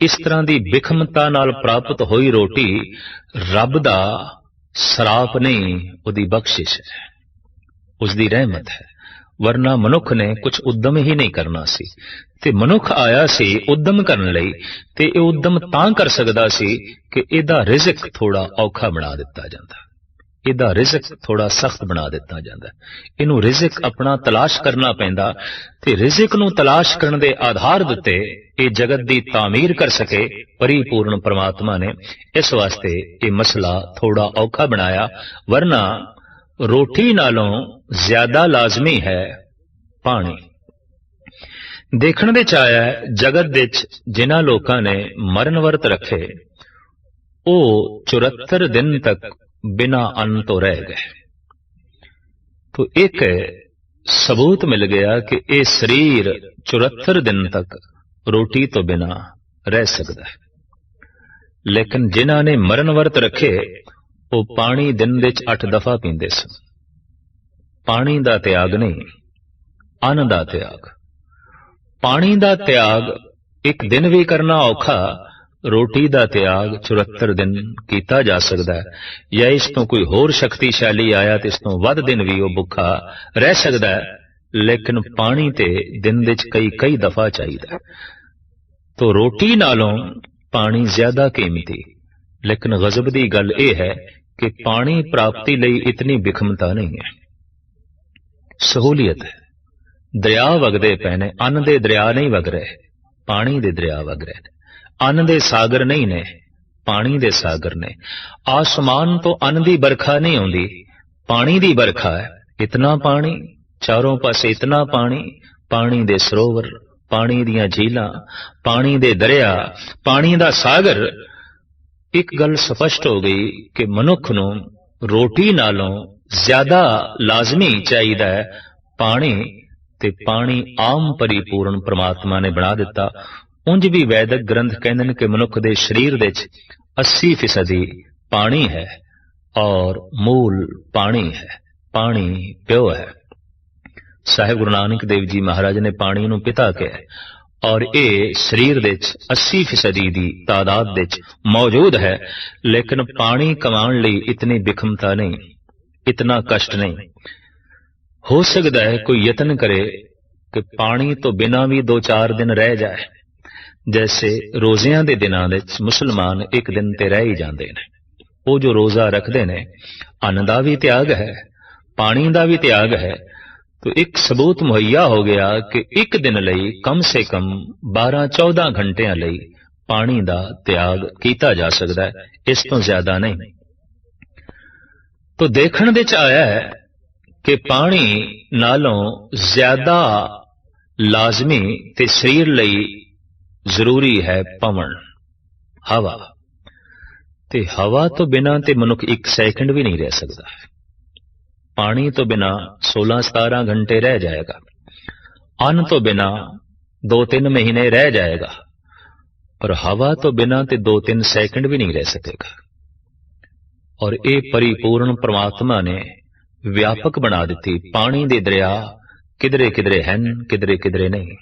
ਇਸ ਤਰ੍ਹਾਂ ਦੀ ਵਿਖਮਤਾ ਨਾਲ ਪ੍ਰਾਪਤ ਹੋਈ ਰੋਟੀ ਰੱਬ ਦਾ ਸਰਾਪ ਨਹੀਂ, ਉਹਦੀ ਬਖਸ਼ਿਸ਼ ਹੈ ਉਸ ਦੀ ਰਹਿਮਤ ਹੈ। ਵਰਨਾ ਮਨੁੱਖ ਨੇ ਕੁਝ ਉਦਮ ਹੀ ਨਹੀਂ ਕਰਨਾ ਸੀ। ਤੇ ਮਨੁੱਖ ਆਇਆ ਸੀ ਉਦਮ ਕਰਨ ਲਈ ਤੇ ਇਹ ਉਦਮ ਤਾਂ ਕਰ ਸਕਦਾ ਸੀ ਕਿ ਇਹਦਾ ਰਿਜ਼ਕ ਥੋੜਾ ਔਖਾ ਬਣਾ ਦਿੱਤਾ ਜਾਂਦਾ। ਇਹਦਾ ਰਿਜ਼ਕ ਥੋੜਾ ਸਖਤ ਬਣਾ ਦਿੱਤਾ ਜਾਂਦਾ। ਇਹਨੂੰ ਰਿਜ਼ਕ ਆਪਣਾ ਤਲਾਸ਼ ਕਰਨਾ ਪੈਂਦਾ ਤੇ ਰਿਜ਼ਕ ਨੂੰ ਤਲਾਸ਼ ਕਰਨ ਦੇ ਆਧਾਰ ਦਿੱਤੇ ਇਹ ਜਗਤ ਦੀ ਤਾਮੀਰ ਕਰ ਸਕੇ, ਪਰਿਪੂਰਨ ਪ੍ਰਮਾਤਮਾ ਨੇ। ਇਸ ਵਾਸਤੇ ਇਹ ਮਸਲਾ ਥੋੜਾ ਔਖਾ ਬਣਾਇਆ, ਵਰਨਾ ਰੋਟੀ ਨਾਲੋਂ ਜ਼ਿਆਦਾ ਲਾਜ਼ਮੀ ਹੈ ਪਾਣੀ ਦੇਖਣ ਵਿੱਚ ਆਇਆ ਹੈ, ਜਗਤ ਵਿੱਚ ਜਿਨ੍ਹਾਂ ਲੋਕਾਂ ਨੇ ਮਰਨ ਵਰਤ ਰੱਖੇ ਉਹ 74 ਦਿਨ ਤੱਕ ਬਿਨਾ ਅੰਨ ਤੋਂ ਰਹਿ ਗਏ तो एक सबूत मिल गया कि ਇਹ ਸਰੀਰ 74 ਦਿਨ ਤੱਕ ਰੋਟੀ ਤੋਂ ਬਿਨਾ ਰਹਿ ਸਕਦਾ ਹੈ ਲੇਕਿਨ ਜਿਨ੍ਹਾਂ ਨੇ ਮਰਨ ਵਰਤ ਰੱਖੇ ਉਹ ਪਾਣੀ ਦਿਨ ਵਿੱਚ 8 ਦਫਾ ਪੀਂਦੇ ਸਨ। ਪਾਣੀ ਦਾ ਤਿਆਗ ਨਹੀਂ, ਅੰਨ ਦਾ ਤਿਆਗ। ਪਾਣੀ ਦਾ ਤਿਆਗ ਇੱਕ ਦਿਨ ਵੀ ਕਰਨਾ ਔਖਾ, ਰੋਟੀ ਦਾ ਤਿਆਗ 74 ਦਿਨ ਕੀਤਾ ਜਾ ਸਕਦਾ ਹੈ। ਜਾਂ ਇਸ ਤੋਂ ਕੋਈ ਹੋਰ ਸ਼ਕਤੀਸ਼ਾਲੀ ਆਇਆ ਤੇ ਇਸ ਤੋਂ ਵੱਧ ਦਿਨ ਵੀ ਉਹ ਭੁੱਖਾ ਰਹਿ ਸਕਦਾ ਹੈ। ਲੇਕਿਨ ਪਾਣੀ ਤੇ ਦਿਨ ਵਿੱਚ ਕਈ ਕਈ ਦਫਾ ਚਾਹੀਦਾ ਹੈ। ਤੋ ਰੋਟੀ ਨਾਲੋਂ ਪਾਣੀ ਜ਼ਿਆਦਾ ਕੀਮਤੀ। ਲੇਕਿਨ ਗਜ਼ਬ ਦੀ ਗੱਲ ਇਹ ਹੈ ਕਿ ਪਾਣੀ ਪ੍ਰਾਪਤੀ ਲਈ ਇਤਨੀ ਵਿਖਮਤਾ ਨਹੀਂ ਹੈ। ਸਹੂਲੀਅਤ ਹੈ। ਦਰਿਆ ਵਗਦੇ ਪਏ ਨੇ ਅੰਨ ਦੇ ਦਰਿਆ ਨਹੀਂ ਵਗ ਰਹੇ, ਪਾਣੀ ਦੇ ਦਰਿਆ ਵਗ ਰਹੇ। ਨੇ ਅੰਨ ਦੇ ਸਾਗਰ ਨਹੀਂ ਨੇ, ਪਾਣੀ ਦੇ ਸਾਗਰ ਨੇ। ਆਸਮਾਨ ਤੋਂ ਅੰਨ ਦੀ ਬਰਖਾ ਨਹੀਂ ਆਉਂਦੀ, ਪਾਣੀ ਦੀ ਬਰਖਾ ਹੈ। ਇਤਨਾ ਪਾਣੀ, ਚਾਰੋਂ ਪਾਸੇ ਇਤਨਾ ਪਾਣੀ ਪਾਣੀ ਦੇ ਸਰੋਵਰ, ਪਾਣੀ ਦੀਆਂ ਝੀਲਾਂ, ਪਾਣੀ ਦੇ ਦਰਿਆ, ਪਾਣੀ ਦਾ ਸਾਗਰ ਇੱਕ ਗੱਲ ਸਪਸ਼ਟ ਹੋ ਗਈ ਕਿ ਮਨੁੱਖ ਨੂੰ ਰੋਟੀ ਨਾਲੋਂ ਜ਼ਿਆਦਾ ਲਾਜ਼ਮੀ ਚਾਹੀਦਾ ਹੈ ਪਾਣੀ ਤੇ ਪਾਣੀ ਆਮ ਪਰਿਪੂਰਨ ਪ੍ਰਮਾਤਮਾ ਨੇ ਬਣਾ ਦਿੱਤਾ। ਉਂਝ ਵੀ ਵੈਦਿਕ ਗ੍ਰੰਥ ਕਹਿੰਦੇ ਨੇ ਕਿ ਮਨੁੱਖ ਦੇ ਸਰੀਰ ਵਿੱਚ 80% ਪਾਣੀ ਹੈ ਔਰ ਮੂਲ ਪਾਣੀ ਹੈ, ਪਾਣੀ ਪਿਓ ਹੈ। ਸਾਹਿਬ ਗੁਰੂ ਨਾਨਕ ਦੇਵ ਜੀ ਮਹਾਰਾਜ ਨੇ ਪਾਣੀ ਨੂੰ ਪਿਤਾ ਕਿਹਾ। ਔਰ ਇਹ ਸਰੀਰ ਵਿੱਚ 80% ਦੀ ਤਾਦਾਦ ਵਿੱਚ ਮੌਜੂਦ ਹੈ, ਲੇਕਿਨ ਪਾਣੀ ਕਮਾਉਣ ਲਈ ਇਤਨੀ ਵਿਖਮਤਾ ਨਹੀਂ, ਇਤਨਾ ਕਸ਼ਟ ਨਹੀਂ। ਹੋ ਸਕਦਾ ਹੈ ਕੋਈ ਯਤਨ ਕਰੇ ਕਿ ਪਾਣੀ ਤੋਂ ਬਿਨਾਂ ਵੀ 2-4 ਦਿਨ ਰਹਿ ਜਾਏ, ਜੈਸੇ ਰੋਜ਼ਿਆਂ ਦੇ ਦਿਨਾਂ ਵਿੱਚ ਮੁਸਲਮਾਨ ਇੱਕ ਦਿਨ ਤੇ ਰਹਿ ਹੀ ਜਾਂਦੇ ਨੇ। ਉਹ ਜੋ ਰੋਜ਼ਾ ਰੱਖਦੇ ਨੇ ਅੰਨ ਦਾ ਵੀ ਤਿਆਗ ਹੈ, ਪਾਣੀ ਦਾ ਵੀ ਤਿਆਗ ਹੈ ਤੋ ਇੱਕ ਸਬੂਤ ਮੁਹੱਈਆ ਹੋ ਗਿਆ ਕਿ ਇੱਕ ਦਿਨ ਲਈ ਕਮ ਸੇ ਕਮ 12-14 ਘੰਟਿਆਂ ਲਈ ਪਾਣੀ ਦਾ ਤਿਆਗ ਕੀਤਾ ਜਾ ਸਕਦਾ ਹੈ ਇਸ ਤੋਂ ਜ਼ਿਆਦਾ ਨਹੀਂ ਤੋ ਦੇਖਣ ਦੇ ਚ ਆਇਆ ਹੈ ਕਿ ਪਾਣੀ ਨਾਲੋਂ ਜ਼ਿਆਦਾ ਲਾਜ਼ਮੀ ਤੇ ਸਰੀਰ ਲਈ ਜ਼ਰੂਰੀ ਹੈ ਪਵਨ ਹਵਾ ਤੇ ਹਵਾ ਤੋਂ ਬਿਨਾਂ ਤੇ ਮਨੁੱਖ ਇੱਕ ਸੈਕਿੰਡ ਵੀ ਨਹੀਂ ਰਹਿ ਸਕਦਾ ਪਾਣੀ ਤੋਂ ਬਿਨਾਂ 16-17 ਘੰਟੇ ਰਹਿ ਜਾਏਗਾ। ਅੰਨ ਤੋਂ ਬਿਨਾਂ 2-3 ਮਹੀਨੇ ਰਹਿ ਜਾਏਗਾ। ਪਰ ਹਵਾ ਤੋਂ ਬਿਨਾਂ ਤੇ 2-3 ਸੈਕਿੰਡ ਵੀ ਨਹੀਂ ਰਹਿ ਸਕੇਗਾ। ਔਰ ਇਹ ਪਰਿਪੂਰਨ ਪ੍ਰਮਾਤਮਾ ਨੇ ਵਿਆਪਕ ਬਣਾ ਦਿੱਤੀ। ਪਾਣੀ ਦੇ ਦਰਿਆ ਕਿਧਰੇ ਕਿਧਰੇ ਹਨ ਕਿਧਰੇ ਕਿਧਰੇ ਨਹੀਂ।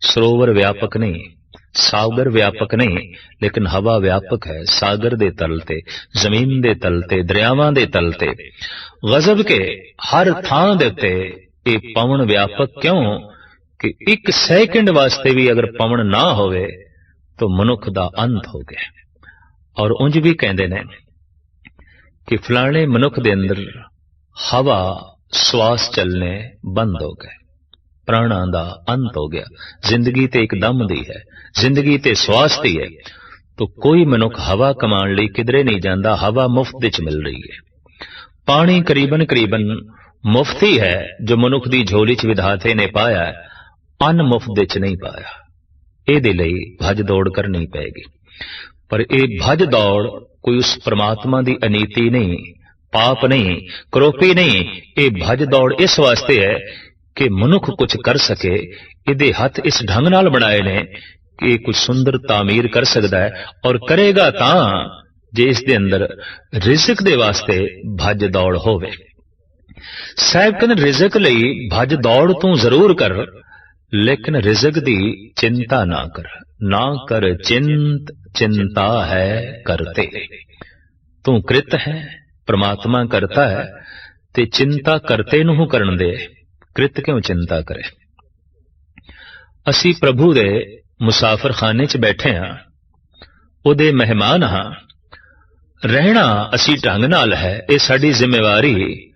ਸਰੋਵਰ ਵਿਆਪਕ ਨਹੀਂ। ਸਾਗਰ ਵਿਆਪਕ ਨਹੀਂ, ਲੇਕਿਨ ਹਵਾ ਵਿਆਪਕ ਹੈ ਸਾਗਰ ਦੇ ਤਲ ਤੇ, ਜ਼ਮੀਨ ਦੇ ਤਲ ਤੇ, ਦਰਿਆਵਾਂ ਦੇ ਤਲ ਤੇ। ਗਜ਼ਬ ਕੇ ਹਰ ਥਾਂ ਦੇ ਉੱਤੇ ਇਹ ਪਵਨ ਵਿਆਪਕ ਕਿਉਂ ਕਿ ਇੱਕ ਸੈਕਿੰਡ ਵਾਸਤੇ ਵੀ ਅਗਰ ਪਵਨ ਨਾ ਹੋਵੇ, ਤਾਂ ਮਨੁੱਖ ਦਾ ਅੰਤ ਹੋ ਗਿਆ। ਔਰ ਉਂਝ ਵੀ ਕਹਿੰਦੇ ਨੇ ਕਿ ਫਲਾਣੇ ਮਨੁੱਖ ਦੇ ਅੰਦਰ ਹਵਾ, ਸਵਾਸ ਚੱਲਨੇ ਬੰਦ ਹੋ ਗਏ। ਪ੍ਰਾਣਾਂ ਦਾ ਅੰਤ ਹੋ ਗਿਆ। ਜ਼ਿੰਦਗੀ ਤੇ ਇੱਕ ਦਮ ਦੀ ਹੈ। ਜ਼ਿੰਦਗੀ ਤੇ ਸਵਾਸ ਦੀ ਹੈ, ਤੋ ਕੋਈ ਮਨੁੱਖ ਹਵਾ ਕਮਾਉਣ ਲਈ ਕਿਧਰੇ ਨਹੀਂ ਜਾਂਦਾ, ਹਵਾ ਮੁਫਤ ਵਿੱਚ ਮਿਲ ਰਹੀ ਹੈ। ਪਾਣੀ ਕਰੀਬਨ ਕਰੀਬਨ ਮੁਫਤ ਹੀ ਹੈ, ਜੋ ਮਨੁੱਖ ਦੀ ਝੋਲੀ 'ਚ ਵਿਧਾਤੇ ਨੇ ਪਾਇਆ, ਅਨ ਮੁਫਤ ਵਿੱਚ ਨਹੀਂ ਪਾਇਆ। ਇਹਦੇ ਲਈ ਭੱਜ ਦੌੜ ਕਰਨੀ ਪਏਗੀ ਪਰ ਇਹ ਭੱਜ ਦੌੜ ਕੋਈ ਉਸ ਪ੍ਰਮਾਤਮਾ ਦੀ ਅਨੀਤੀ ਨਹੀਂ, ਪਾਪ ਨਹੀਂ, ਕਰੋਪੀ ਨਹੀਂ, ਇਹ ਭੱਜ ਦੌੜ ਇਸ ਵਾਸਤੇ ਹੈ ਕਿ ਮਨੁੱਖ ਕੁਝ ਕਰ ਸਕੇ, ਇਹਦੇ ਹੱਥ ਇਸ ਢੰਗ ਨਾਲ ਬਣਾਏ ਨੇ ਇਹ ਕੁਝ ਸੁੰਦਰ ਤਾਮੀਰ ਕਰ ਸਕਦਾ ਹੈ ਔਰ ਕਰੇਗਾ ਤਾਂ ਜੇ ਇਸ ਦੇ ਅੰਦਰ ਰਿਜ਼ਕ ਦੇ ਵਾਸਤੇ ਭੱਜ ਦੌੜ ਹੋਵੇ। ਸਾਹਿਬ ਕਹਿੰਦੇ ਰਿਜ਼ਕ ਲਈ ਭੱਜ ਦੌੜ ਤੂੰ ਜ਼ਰੂਰ ਕਰ, ਲੇਕਿਨ ਰਿਜ਼ਕ ਦੀ ਚਿੰਤਾ ਨਾ ਕਰ। ਨਾ ਕਰ ਚਿੰਤ, ਚਿੰਤਾ ਹੈ ਕਰਤੇ। ਤੂੰ ਕ੍ਰਿਤ ਹੈ, ਪ੍ਰਮਾਤਮਾ ਕਰਤਾ ਹੈ, ਤੇ ਚਿੰਤਾ ਕਰਤੇ ਨੂੰ ਕਰਨ ਦੇ। ਕ੍ਰਿਤ ਕਿਉਂ ਚਿੰਤਾ ਕਰੇ? ਅਸੀਂ ਪ੍ਰਭੂ ਦੇ ਮੁਸਾਫਰਖਾਨੇ 'ਚ ਬੈਠੇ ਹਾਂ ਉਹਦੇ ਮਹਿਮਾਨ ਹਾਂ ਰਹਿਣਾ ਅਸੀਂ ਢੰਗ ਨਾਲ ਹੈ, ਇਹ ਸਾਡੀ ਜ਼ਿੰਮੇਵਾਰੀ।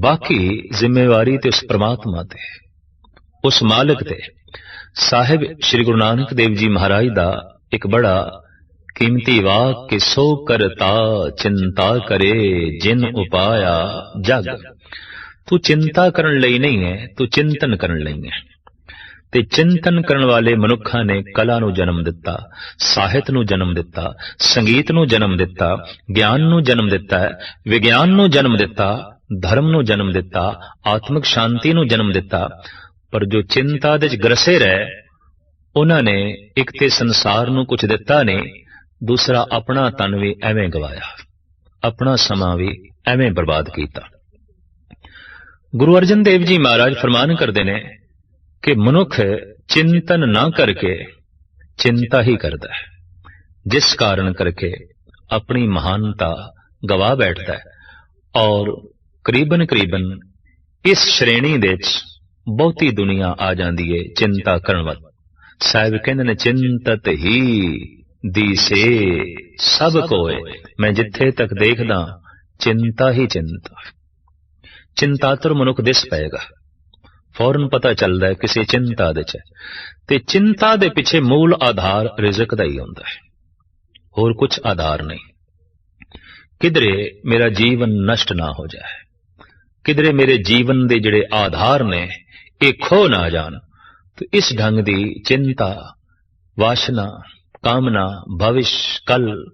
ਬਾਕੀ ਜ਼ਿੰਮੇਵਾਰੀ ਤੇ ਉਸ ਪ੍ਰਮਾਤਮਾ ਤੇ, ਉਸ ਮਾਲਕ ਤੇ। ਸਾਹਿਬ ਸ੍ਰੀ ਗੁਰੂ ਨਾਨਕ ਦੇਵ ਜੀ ਮਹਾਰਾਜ ਦਾ ਇੱਕ ਬੜਾ ਕੀਮਤੀ ਵਾਕ, ਕਿ ਸੋ ਕਰਤਾ ਚਿੰਤਾ ਕਰੇ ਜਿਨ ਉਪਾਇਆ ਜਗ। ਤੂੰ ਚਿੰਤਾ ਕਰਨ ਲਈ ਨਹੀਂ ਹੈ, ਤੂੰ ਚਿੰਤਨ ਕਰਨ ਲਈ ਹੈ। ਤੇ ਚਿੰਤਨ ਕਰਨ ਵਾਲੇ ਮਨੁੱਖਾਂ ਨੇ ਕਲਾ ਨੂੰ ਜਨਮ ਦਿੱਤਾ, ਸਾਹਿਤ ਨੂੰ ਜਨਮ ਦਿੱਤਾ, ਸੰਗੀਤ ਨੂੰ ਜਨਮ ਦਿੱਤਾ, ਗਿਆਨ ਨੂੰ ਜਨਮ ਦਿੱਤਾ, ਵਿਗਿਆਨ ਨੂੰ ਜਨਮ ਦਿੱਤਾ, ਧਰਮ ਨੂੰ ਜਨਮ ਦਿੱਤਾ, ਆਤਮਿਕ ਸ਼ਾਂਤੀ ਨੂੰ ਜਨਮ ਦਿੱਤਾ। ਪਰ ਜੋ ਚਿੰਤਾ ਦੇ ਵਿੱਚ ਗਰਸੇ ਰਹੇ, ਉਹਨਾਂ ਨੇ ਇੱਕ ਤੇ ਸੰਸਾਰ ਨੂੰ ਕੁਝ ਦਿੱਤਾ ਨਹੀਂ, ਦੂਸਰਾ ਆਪਣਾ ਤਨ ਵੀ ਐਵੇਂ ਗਵਾਇਆ, ਆਪਣਾ ਸਮਾਂ ਵੀ ਐਵੇਂ ਬਰਬਾਦ ਕੀਤਾ। ਗੁਰੂ ਅਰਜਨ ਦੇਵ ਜੀ ਮਹਾਰਾਜ ਫਰਮਾਨ ਕਰਦੇ ਨੇ ਕਿ ਮਨੁੱਖ ਚਿੰਤਨ ਨਾ ਕਰਕੇ ਚਿੰਤਾ ਹੀ ਕਰਦਾ ਹੈ। ਜਿਸ ਕਾਰਨ ਕਰਕੇ ਆਪਣੀ ਮਹਾਨਤਾ ਗਵਾ ਬੈਠਦਾ ਹੈ ਔਰ ਕਰੀਬਨ ਕਰੀਬਨ ਇਸ ਸ਼੍ਰੇਣੀ ਦੇ ਵਿੱਚ ਬਹੁਤੀ ਦੁਨੀਆ ਆ ਜਾਂਦੀ ਏ ਚਿੰਤਾ ਕਰਨ ਵਾਲੀ। ਸਾਹਿਬ ਕਹਿੰਦੇ ਨੇ, ਚਿੰਤਤ ਹੀ ਦੀਸੇ ਸਭ ਕੋਏ। ਮੈਂ ਜਿੱਥੇ ਤੱਕ ਦੇਖਦਾ, ਚਿੰਤਾ ਹੀ ਚਿੰਤਾ। ਚਿੰਤਾਤੁਰ ਮਨੁੱਖ ਦਿਸ ਪਏਗਾ। ਫੌਰਨ ਪਤਾ ਚੱਲਦਾ ਹੈ ਕਿਸੇ ਚਿੰਤਾ ਦੇ ਚ। ਤੇ ਚਿੰਤਾ ਦੇ ਪਿੱਛੇ ਮੂਲ ਆਧਾਰ ਰਿਜ਼ਕ ਦਾ ਹੀ ਹੁੰਦਾ ਹੈ। ਹੋਰ ਕੁਝ ਆਧਾਰ ਨਹੀਂ। ਕਿਧਰੇ ਮੇਰਾ ਜੀਵਨ ਨਸ਼ਟ ਨਾ ਹੋ ਜਾਏ, ਕਿਧਰੇ ਮੇਰੇ ਜੀਵਨ ਦੇ ਜਿਹੜੇ ਆਧਾਰ ਨੇ, ਇਹ ਖੋ ਨਾ ਜਾਣ, ਤੇ ਇਸ ਢੰਗ ਦੀ ਚਿੰਤਾ, ਵਾਸ਼ਨਾ, ਕਾਮਨਾ, ਭਵਿਸ਼ ਕਲ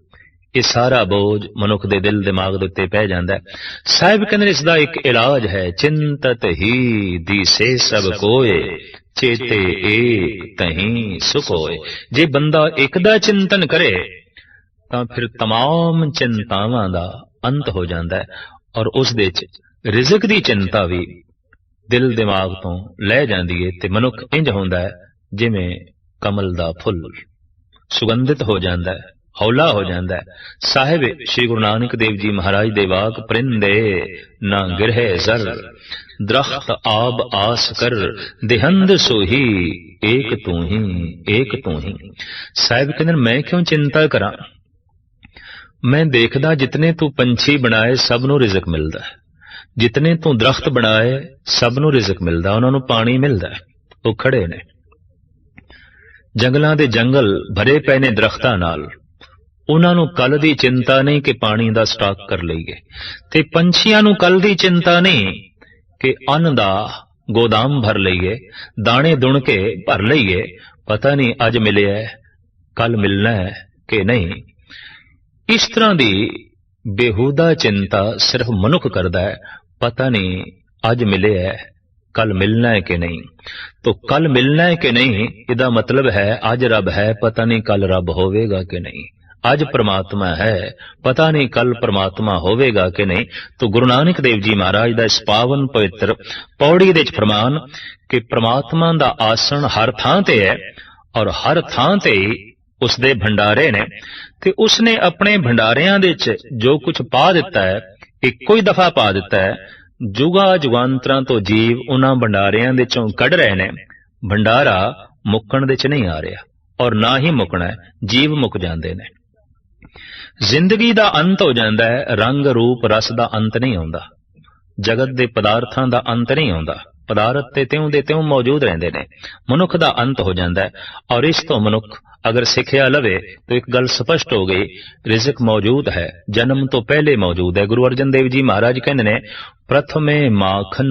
ਇਹ ਸਾਰਾ ਬੋਝ ਮਨੁੱਖ ਦੇ ਦਿਲ ਦਿਮਾਗ ਦੇ ਉੱਤੇ ਪੈ ਜਾਂਦਾ ਹੈ ਸਾਹਿਬ ਕਹਿੰਦੇ ਨੇ ਇਸ ਦਾ ਇੱਕ ਇਲਾਜ ਹੈ ਚਿੰਤਤ ਹੀ ਦੀਸੇ ਸਭ ਕੋਏ ਚੇਤੇ ਏਕ ਤਹੀਂ ਸੁਖ ਹੋਏ ਜੇ ਬੰਦਾ ਇੱਕ ਦਾ ਚਿੰਤਨ ਕਰੇ ਤਾਂ ਫਿਰ तमाम ਚਿੰਤਾਵਾਂ ਦਾ ਅੰਤ ਹੋ ਜਾਂਦਾ ਹੈ ਔਰ ਉਸ ਦੇ ਚ ਰਿਜ਼ਕ ਦੀ ਚਿੰਤਾ ਵੀ ਦਿਲ ਦਿਮਾਗ ਤੋਂ ਲੈ ਜਾਂਦੀ ਹੈ ਤੇ ਮਨੁੱਖ ਇੰਜ ਹੁੰਦਾ ਹੈ ਜਿਵੇਂ ਕਮਲ ਦਾ ਫੁੱਲ ਸੁਗੰਧਿਤ ਹੋ ਜਾਂਦਾ ਹੈ ਹੌਲਾ ਹੋ ਜਾਂਦਾ ਹੈ। ਸਾਹਿਬ ਸ੍ਰੀ ਗੁਰੂ ਨਾਨਕ ਦੇਵ ਜੀ ਮਹਾਰਾਜ ਦੇ ਵਾਕ, ਪਰਿੰਦੇ, ਨਾ ਗਿਰਹਿ ਜ਼ਰ, ਦਰਖਤ ਆਬ ਆਸ ਕਰ, ਦਿਹੰਦ ਸੋਹੀ, ਏਕ ਤੂੰ ਹੀ, ਏਕ ਤੂੰ ਹੀ। ਸਾਹਿਬ ਕਹਿੰਦੇ ਮੈਂ ਕਿਉਂ ਚਿੰਤਾ ਕਰਾਂ? ਮੈਂ ਦੇਖਦਾ ਜਿਤਨੇ ਤੂੰ ਪੰਛੀ ਬਣਾਏ, ਸਭ ਨੂੰ ਰਿਜ਼ਕ ਮਿਲਦਾ ਹੈ। ਜਿਤਨੇ ਤੂੰ ਦਰਖਤ ਬਣਾਏ, ਸਭ ਨੂੰ ਰਿਜ਼ਕ ਮਿਲਦਾ ਉਹਨਾਂ ਨੂੰ ਪਾਣੀ ਮਿਲਦਾ ਹੈ। ਉਹ ਖੜੇ ਨੇ। ਜੰਗਲਾਂ ਦੇ ਜੰਗਲ ਭਰੇ ਪਏ ਨੇ ਦਰਖਤਾਂ ਨਾਲ। ਉਹਨਾਂ ਨੂੰ ਕੱਲ ਦੀ ਚਿੰਤਾ ਨਹੀਂ ਕਿ ਪਾਣੀ ਦਾ ਸਟਾਕ ਕਰ ਲਈਏ। ਤੇ ਪੰਛੀਆਂ ਨੂੰ ਕੱਲ ਦੀ ਚਿੰਤਾ ਨਹੀਂ ਕਿ ਅੰਨ ਦਾ ਗੋਦਾਮ ਭਰ ਲਈਏ, ਦਾਣੇ ਦੁਣ ਕੇ ਭਰ ਲਈਏ। ਪਤਾ ਨਹੀਂ ਅੱਜ ਮਿਲਿਆ ਕੱਲ ਮਿਲਣਾ ਹੈ ਕਿ ਨਹੀਂ। ਇਸ ਤਰ੍ਹਾਂ ਦੀ ਬੇਹੂਦਾ ਚਿੰਤਾ ਸਿਰਫ ਮਨੁੱਖ ਕਰਦਾ ਹੈ। ਪਤਾ ਨਹੀਂ ਅੱਜ ਮਿਲਿਆ ਕੱਲ ਮਿਲਣਾ ਹੈ ਕਿ ਨਹੀਂ। ਤੋ ਕੱਲ ਮਿਲਣਾ ਹੈ ਕਿ ਨਹੀਂ, ਇਹਦਾ ਮਤਲਬ ਹੈ ਅੱਜ ਰੱਬ ਹੈ, ਪਤਾ ਨਹੀਂ ਕੱਲ ਰੱਬ ਹੋਵੇਗਾ ਕਿ ਨਹੀਂ। ਅੱਜ ਪ੍ਰਮਾਤਮਾ ਹੈ। ਪਤਾ ਨਹੀਂ ਕੱਲ ਪ੍ਰਮਾਤਮਾ ਹੋਵੇਗਾ ਕਿ ਨਹੀਂ। ਤੋ ਗੁਰੂ ਨਾਨਕ ਦੇਵ ਜੀ ਮਹਾਰਾਜ ਦਾ ਇਸ ਪਾਵਨ ਪਵਿੱਤਰ ਪੌੜੀ ਦੇ ਵਿੱਚ ਫਰਮਾਨ ਕਿ ਪ੍ਰਮਾਤਮਾ ਦਾ ਆਸਣ ਹਰ ਥਾਂ ਤੇ ਹੈ ਔਰ ਹਰ ਥਾਂ ਤੇ ਉਸ ਦੇ ਭੰਡਾਰੇ ਨੇ ਤੇ ਉਸਨੇ ਆਪਣੇ ਭੰਡਾਰਿਆਂ ਦੇ ਵਿੱਚ ਜੋ ਕੁਝ ਪਾ ਦਿੱਤਾ ਹੈ, ਇੱਕੋ ਹੀ ਦਫਾ ਪਾ ਦਿੱਤਾ ਹੈ, ਜੁਗਾ ਜੁਗਾਂਤਰਾਂ ਤੋਂ ਜੀਵ ਉਹਨਾਂ ਭੰਡਾਰਿਆਂ ਦੇ ਚੋਂ ਕੱਢ ਰਹੇ ਨੇ। ਭੰਡਾਰਾ ਮੁੱਕਣ ਦੇ ਚ ਨਹੀਂ ਆ ਰਿਹਾ ਔਰ ਨਾ ਹੀ ਮੁੱਕਣਾ ਜੀਵ ਮੁੱਕ ਜਾਂਦੇ ਨੇ। ਜ਼ਿੰਦਗੀ ਦਾ ਅੰਤ ਹੋ ਜਾਂਦਾ ਹੈ, ਰੰਗ ਰੂਪ ਰਸ ਦਾ ਅੰਤ ਨਹੀਂ ਆਉਂਦਾ। ਜਗਤ ਦੇ ਪਦਾਰਥਾਂ ਦਾ ਅੰਤ ਨਹੀਂ ਆਉਂਦਾ। ਪਦਾਰਥ ਤੇ ਤਿਉਂ ਦੇ ਤਿਉਂ ਮੌਜੂਦ ਰਹਿੰਦੇ ਨੇ। ਮਨੁੱਖ ਦਾ ਅੰਤ ਹੋ ਜਾਂਦਾ ਹੈ ਔਰ ਇਸ ਤੋਂ ਮਨੁੱਖ ਅਗਰ ਸਿੱਖਿਆ ਲਵੇ ਤਾਂ ਇੱਕ ਗੱਲ ਸਪਸ਼ਟ ਹੋ ਗਈ, ਰਿਜ਼ਕ ਮੌਜੂਦ ਹੈ, ਜਨਮ ਤੋਂ ਪਹਿਲੇ ਮੌਜੂਦ ਹੈ। ਗੁਰੂ ਅਰਜਨ ਦੇਵ ਜੀ ਮਹਾਰਾਜ ਕਹਿੰਦੇ ਨੇ, ਪ੍ਰਥਮੇ ਮਾਖਨ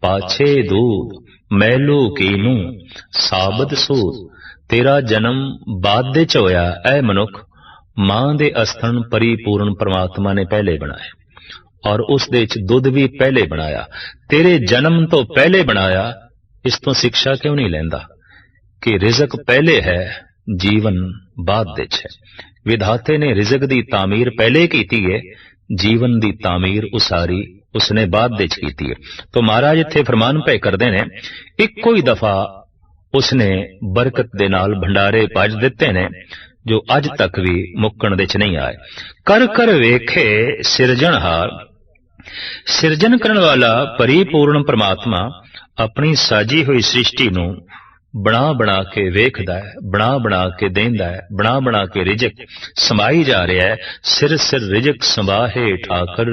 ਪਾਛੇ ਦੂਧ ਮੈਲੂ ਕੀਨੂ, ਸਾਬਤ ਸੂਦ ਤੇਰਾ ਜਨਮ ਬਾਅਦ ਦੇ ਚ ਹੋਇਆ। ਐ ਮਨੁੱਖ ਮਾਂ ਦੇ ਅਸਥਨ ਪਰਿਪੂਰਨ ਪ੍ਰਮਾਤਮਾ ਨੇ ਪਹਿਲੇ ਬਣਾਏ ਔਰ ਉਸ ਦੇ ਵਿੱਚ ਦੁੱਧ ਵੀ ਪਹਿਲੇ ਬਣਾਇਆ, ਤੇਰੇ ਜਨਮ ਤੋਂ ਪਹਿਲੇ ਬਣਾਇਆ, ਇਸ ਤੋਂ ਸਿੱਖਿਆ ਕਿਉਂ ਨਹੀਂ ਲੈਂਦਾ? ਕਿ ਰਿਜ਼ਕ ਪਹਿਲੇ ਹੈ, ਜੀਵਨ ਬਾਅਦ ਵਿੱਚ ਹੈ। ਵਿਧਾਤੇ ਨੇ ਰਿਜ਼ਕ ਦੀ ਤਾਮੀਰ ਪਹਿਲੇ ਕੀਤੀ ਹੈ ਜੀਵਨ ਦੀ ਤਾਮੀਰ ਉਸਾਰੀ ਉਸਨੇ ਬਾਅਦ ਵਿੱਚ ਕੀਤੀ ਹੈ ਤੋਂ ਮਹਾਰਾਜ ਇੱਥੇ ਫਰਮਾਨ ਪੈ ਕਰਦੇ ਨੇ, ਇੱਕੋ ਹੀ ਦਫਾ ਉਸਨੇ ਬਰਕਤ ਦੇ ਨਾਲ ਭੰਡਾਰੇ ਭਜ ਦਿੱਤੇ ਨੇ ਜੋ ਅੱਜ ਤੱਕ ਵੀ ਮੁੱਕਣ ਵਿੱਚ ਨਹੀਂ ਆਏ। ਕਰ ਕਰ ਵੇਖੇ ਸਿਰਜਣਹਾਰ ਸਿਰਜਣ ਕਰਨ ਵਾਲਾ ਪਰਿਪੂਰਨ ਪ੍ਰਮਾਤਮਾ ਆਪਣੀ ਸਾਜੀ ਹੋਈ ਸ੍ਰਿਸ਼ਟੀ ਨੂੰ ਬਣਾ ਬਣਾ ਕੇ ਵੇਖਦਾ ਹੈ, ਬਣਾ ਬਣਾ ਕੇ ਦੇਂਦਾ ਹੈ, ਬਣਾ ਬਣਾ ਕੇ ਰਿਜਕ ਸਮਾਈ ਜਾ ਰਿਹਾ ਹੈ। ਸਿਰ ਸਿਰ ਰਿਜਕ ਸੰਭਾਹੇ ਠਾਕਰ,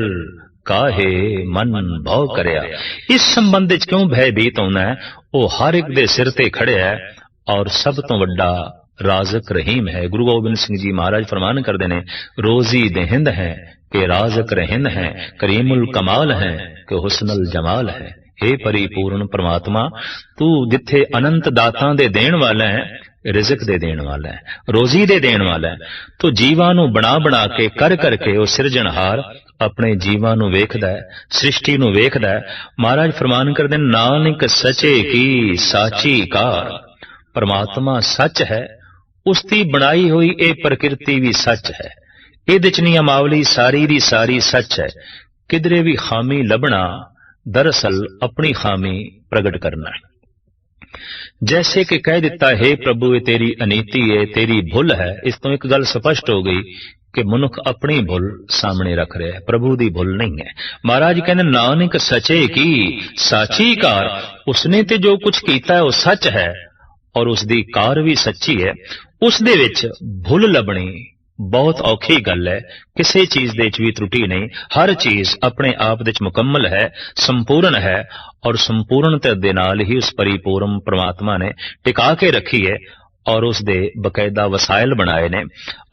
ਕਾਹੇ ਮਨ ਭਉ ਕਰਿਆ। ਇਸ ਸੰਬੰਧ ਵਿੱਚ ਕਿਉਂ ਭੈਭੀਤ ਹੋਣਾ ਹੈ? ਉਹ ਹਰ ਇੱਕ ਦੇ ਸਿਰ ਤੇ ਖੜਿਆ ਹੈ ਔਰ ਸਭ ਤੋਂ ਵੱਡਾ ਰਾਜ਼ਕ ਰਹੀਮ ਹੈ। ਗੁਰੂ ਗੋਬਿੰਦ ਸਿੰਘ ਜੀ ਮਹਾਰਾਜ ਫਰਮਾਨ ਕਰਦੇ ਨੇ, ਰੋਜ਼ੀ ਦੇਹਿੰਦ ਹੈ ਕਿ ਰਾਜ਼ਕ ਰਹਿੰਦ ਹੈ, ਕਰੀਮੁਲ ਕਮਾਲ ਹੈ ਕਿ ਹੁਸਨਲ ਜਮਾਲ ਹੈ। हे ਪਰਿਪੂਰਨ ਪ੍ਰਮਾਤਮਾ, ਤੂੰ ਜਿੱਥੇ ਅਨੰਤ ਦਾਤਾਂ ਦੇ ਦੇਣ ਵਾਲਾ ਹੈ, ਰਿਜ਼ਕ ਦੇ ਦੇਣ ਵਾਲਾ ਹੈ, ਰੋਜ਼ੀ ਦੇ ਦੇਣ ਵਾਲਾ ਹੈ। ਤੂੰ ਜੀਵਾਂ ਨੂੰ ਬਣਾ ਬਣਾ ਕੇ ਕਰ ਕਰਕੇ ਉਹ ਸਿਰਜਣਹਾਰ ਆਪਣੇ ਜੀਵਾਂ ਨੂੰ ਵੇਖਦਾ ਹੈ, ਸ੍ਰਿਸ਼ਟੀ ਨੂੰ ਵੇਖਦਾ ਹੈ। ਮਹਾਰਾਜ ਫਰਮਾਨ ਕਰਦੇ ਨਾਨਕ ਸਚੇ ਕੀ ਸਾਚੀ ਕਾਰ। ਪਰਮਾਤਮਾ ਸੱਚ ਹੈ ਉਸ ਦੀ ਬਣਾਈ ਹੋਈ ਇਹ ਪ੍ਰਕਿਰਤੀ ਵੀ ਸੱਚ ਹੈ। ਇਹਦੇ ਚ ਨਿਯਮਾਵਲੀ ਸਾਰੀ ਦੀ ਸਾਰੀ ਸੱਚ ਹੈ। ਕਿਧਰੇ ਵੀ ਖਾਮੀ ਲੱਭਣਾ, ਦਰਅਸਲ ਆਪਣੀ ਖਾਮੀ ਪ੍ਰਗਟ ਕਰਨਾ ਹੈ। ਜੈਸੇ ਕਿ ਕਹਿ ਦਿੱਤਾ, ਹੈ ਪ੍ਰਭੂ, ਇਹ ਤੇਰੀ ਅਨੀਤੀ ਹੈ, ਤੇਰੀ ਭੁੱਲ ਹੈ। ਇਸ ਤੋਂ ਇੱਕ ਗੱਲ ਸਪਸ਼ਟ ਹੋ ਗਈ ਕਿ ਮਨੁੱਖ ਆਪਣੀ ਭੁੱਲ ਸਾਹਮਣੇ ਰੱਖ ਰਿਹਾ ਹੈ। ਪ੍ਰਭੂ ਦੀ ਭੁੱਲ ਨਹੀਂ ਹੈ। ਮਹਾਰਾਜ ਕਹਿੰਦੇ, ਨਾਨਕ ਸਚੇ ਕੀ? ਸਾਚੀ ਕਾਰ? ਉਸਨੇ ਤੇ ਜੋ ਕੁਝ ਕੀਤਾ ਉਹ ਸੱਚ ਹੈ। ਔਰ ਉਸ ਦੀ ਕਾਰ ਵੀ ਸੱਚੀ ਹੈ, ਉਸ ਦੇ ਵਿੱਚ ਭੁੱਲ ਲੱਭਣੀ ਬਹੁਤ ਔਖੀ ਗੱਲ ਹੈ। ਕਿਸੇ ਚੀਜ਼ ਦੇ ਵਿੱਚ ਵੀ ਤਰੁਟੀ ਨਹੀਂ। ਹਰ ਚੀਜ਼ ਆਪਣੇ ਆਪ ਵਿੱਚ ਮੁਕੰਮਲ ਹੈ, ਸੰਪੂਰਨ ਹੈ ਔਰ ਸੰਪੂਰਨਤਾ ਦੇ ਨਾਲ ਹੀ ਉਸ ਪਰਿਪੂਰਨ ਪ੍ਰਮਾਤਮਾ ਨੇ ਟਿਕਾ ਕੇ ਰੱਖੀ ਹੈ ਔਰ ਉਸ ਦੇ ਬਕਾਇਦਾ ਵਸਾਇਲ ਬਣਾਏ ਨੇ।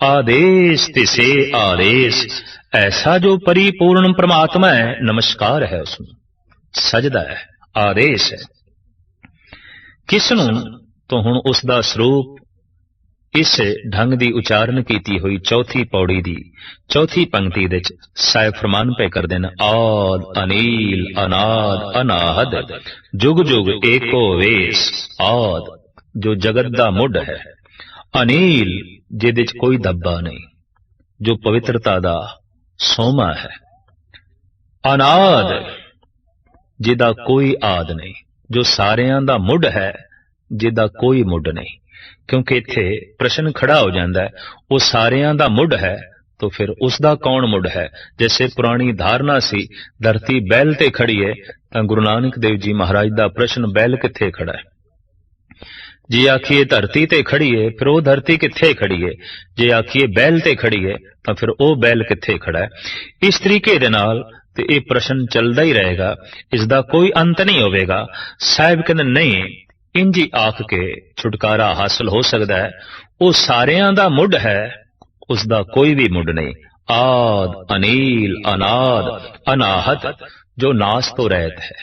ਆਦੇਸ਼ ਤਿਸੇ ਆਦੇਸ਼, ਐਸਾ ਜੋ ਪਰਿਪੂਰਨ ਪ੍ਰਮਾਤਮਾ ਹੈ, ਨਮਸਕਾਰ ਹੈ ਉਸ ਨੂੰ ਸਜਦਾ ਹੈ, ਆਦੇਸ਼ ਹੈ। ਕਿਸ ਨੂੰ ਤੋਂ ਹੁਣ ਉਸ ਦਾ ਸਰੂਪ ਇਸ ਢੰਗ ਦੀ ਉਚਾਰਨ ਕੀਤੀ ਹੋਈ ਚੌਥੀ ਪੌੜੀ ਦੀ, ਚੌਥੀ ਪੰਕਤੀ ਵਿੱਚ ਸਾਹਿਬ ਫਰਮਾਨ ਪੈ ਕਰਦੇ ਨੇ, ਆਦ ਅਨੀਲ ਅਨਾਦ ਅਨਾਹਦ, ਜੁਗ ਜੁਗ ਏਕੋ ਵੇਸ, ਆਦ, ਜੋ ਜਗਤ ਦਾ ਮੁੱਢ ਹੈ। ਅਨੀਲ, ਜਿਹਦੇ ਚ ਕੋਈ ਦੱਬਾ ਨਹੀਂ, ਜੋ ਪਵਿੱਤਰਤਾ ਦਾ ਸੋਮਾ ਹੈ। ਅਨਾਦ, ਜਿਹਦਾ ਕੋਈ ਆਦ ਨਹੀਂ, ਜੋ ਸਾਰਿਆਂ ਦਾ ਮੁੱਢ ਹੈ ਜਿਹਦਾ ਕੋਈ ਮੁੱਢ ਨਹੀਂ। ਕਿਉਂਕਿ ਇੱਥੇ ਪ੍ਰਸ਼ਨ ਖੜਾ ਹੋ ਜਾਂਦਾ ਹੈ, ਉਹ ਸਾਰਿਆਂ ਦਾ ਮੁੱਢ ਹੈ, ਤਾਂ ਫਿਰ ਉਸ ਦਾ ਕੌਣ ਮੁੱਢ ਹੈ? ਜੈਸੇ ਪੁਰਾਣੀ ਧਾਰਨਾ ਸੀ, ਧਰਤੀ ਬੈਲ ਤੇ ਖੜੀ ਹੈ ਤਾਂ ਗੁਰੂ ਨਾਨਕ ਦੇਵ ਜੀ ਮਹਾਰਾਜ ਦਾ ਪ੍ਰਸ਼ਨ ਬੈਲ ਕਿੱਥੇ ਖੜਾ ਹੈ? ਜੇ ਆਖੀਏ ਧਰਤੀ ਤੇ ਖੜੀ ਹੈ ਫਿਰ ਉਹ ਧਰਤੀ ਕਿੱਥੇ ਖੜੀ ਹੈ ਜੇ ਆਖੀਏ ਬੈਲ ਤੇ ਖੜੀ ਹੈ ਤਾਂ ਫਿਰ ਉਹ ਬੈਲ ਕਿੱਥੇ ਖੜਾ ਹੈ? ਇਸ ਤਰੀਕੇ ਦੇ ਨਾਲ ਤੇ ਇਹ ਪ੍ਰਸ਼ਨ ਚੱਲਦਾ ਹੀ ਰਹੇਗਾ, ਇਸ ਦਾ ਕੋਈ ਅੰਤ ਨਹੀਂ ਹੋਵੇਗਾ। ਸਾਹਿਬ ਕਹਿੰਦੇ, ਨਹੀਂ ਇੰਜ ਹੀ ਆਖ ਕੇ ਛੁਟਕਾਰਾ ਹਾਸਲ ਹੋ ਸਕਦਾ ਹੈ। ਉਹ ਸਾਰਿਆਂ ਦਾ ਮੁੱਢ ਹੈ ਉਸ ਦਾ ਕੋਈ ਵੀ ਮੁੱਢ ਨਹੀਂ। ਆਦ, ਅਨੀਲ, ਅਨਾਦ, ਅਨਾਹਤ, ਜੋ ਨਾਸ ਤੋਂ ਰਹਿਤ ਹੈ,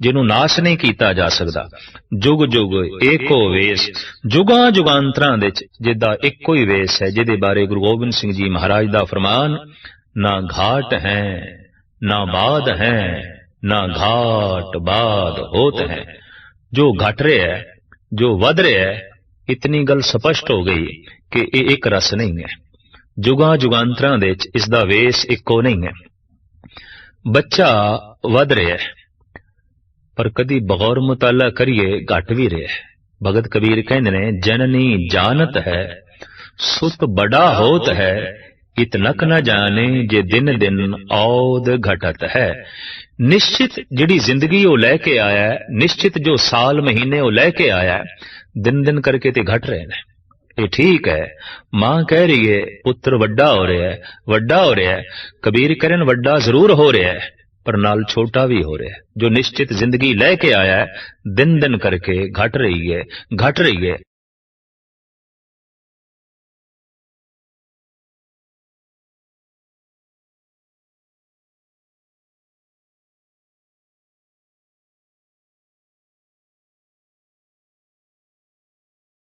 ਜਿਹਨੂੰ ਨਾਸ਼ ਨਹੀਂ ਕੀਤਾ ਜਾ ਸਕਦਾ। ਜੁਗ ਜੁਗ ਏਕੋ ਵੇਸ, ਜੁਗਾਂ ਜੁਗਾਂਤਰਾਂ ਵਿੱਚ ਜਿਹਦਾ ਇੱਕੋ ਹੀ ਵੇਸ ਹੈ, ਜਿਹਦੇ ਬਾਰੇ ਗੁਰੂ ਗੋਬਿੰਦ ਸਿੰਘ ਜੀ ਮਹਾਰਾਜ ਦਾ ਫਰਮਾਨ, ਨਾ ਘਾਟ ਹੈ, ਨਾ ਬਾਦ ਹੈ, ਨਾ ਘਾਟ ਬਾਦ ਹੋਤ ਹੈ। ਜੋ ਘਟ ਰਿਹਾ ਹੈ, ਜੋ ਵਧ ਰਿਹਾ ਹੈ, ਇਤਨੀ ਗੱਲ ਸਪਸ਼ਟ ਹੋ ਗਈ ਕਿ ਇਹ ਇੱਕ ਰਸ ਨਹੀਂ ਹੈ। ਜੁਗਾਂ ਜੁਗਾਂਤਰਾਂ ਦੇ ਵਿੱਚ ਇਸ ਦਾ ਵੇਸ ਇੱਕੋ ਨਹੀਂ ਹੈ। ਬੱਚਾ ਵਧ ਰਿਹਾ ਹੈ, ਪਰ ਕਦੀ ਬਗੌਰ ਮੁਤਾਲਾ ਕਰੀਏ ਘਟ ਵੀ ਰਿਹਾ ਹੈ। ਭਗਤ ਕਬੀਰ ਕਹਿੰਦੇ ਨੇ, ਜਨਨੀ ਜਾਣਤ ਹੈ, ਸੁਤ ਬੜਾ ਹੋਤ ਹੈ, ਇਤਨਕ ਨ ਜਾਣੇ ਜੇ ਦਿਨ ਦਿਨ ਔਦ ਘਟਤ ਹੈ। ਨਿਸ਼ਚਿਤ ਜਿਹੜੀ ਜ਼ਿੰਦਗੀ ਉਹ ਲੈ ਕੇ ਆਇਆ ਹੈ, ਨਿਸ਼ਚਿਤ ਜੋ ਸਾਲ, ਮਹੀਨੇ ਉਹ ਲੈ ਕੇ ਆਇਆ ਹੈ, ਦਿਨ ਦਿਨ ਕਰਕੇ ਤੇ ਘਟ ਰਹੇ ਨੇ। ਇਹ ਠੀਕ ਹੈ, ਮਾਂ ਕਹਿ ਰਹੀ ਹੈ, ਪੁੱਤਰ ਵੱਡਾ ਹੋ ਰਿਹਾ ਹੈ, ਵੱਡਾ ਹੋ ਰਿਹਾ ਹੈ, ਕਬੀਰ ਕਰਨ ਵੱਡਾ ਜ਼ਰੂਰ ਹੋ ਰਿਹਾ ਹੈ, ਪਰ ਨਾਲ ਛੋਟਾ ਵੀ ਹੋ ਰਿਹਾ ਹੈ। ਜੋ ਨਿਸ਼ਚਿਤ ਜ਼ਿੰਦਗੀ ਲੈ ਕੇ ਆਇਆ ਹੈ, ਦਿਨ ਦਿਨ ਕਰਕੇ ਘਟ ਰਹੀ ਹੈ, ਘਟ ਰਹੀ ਹੈ।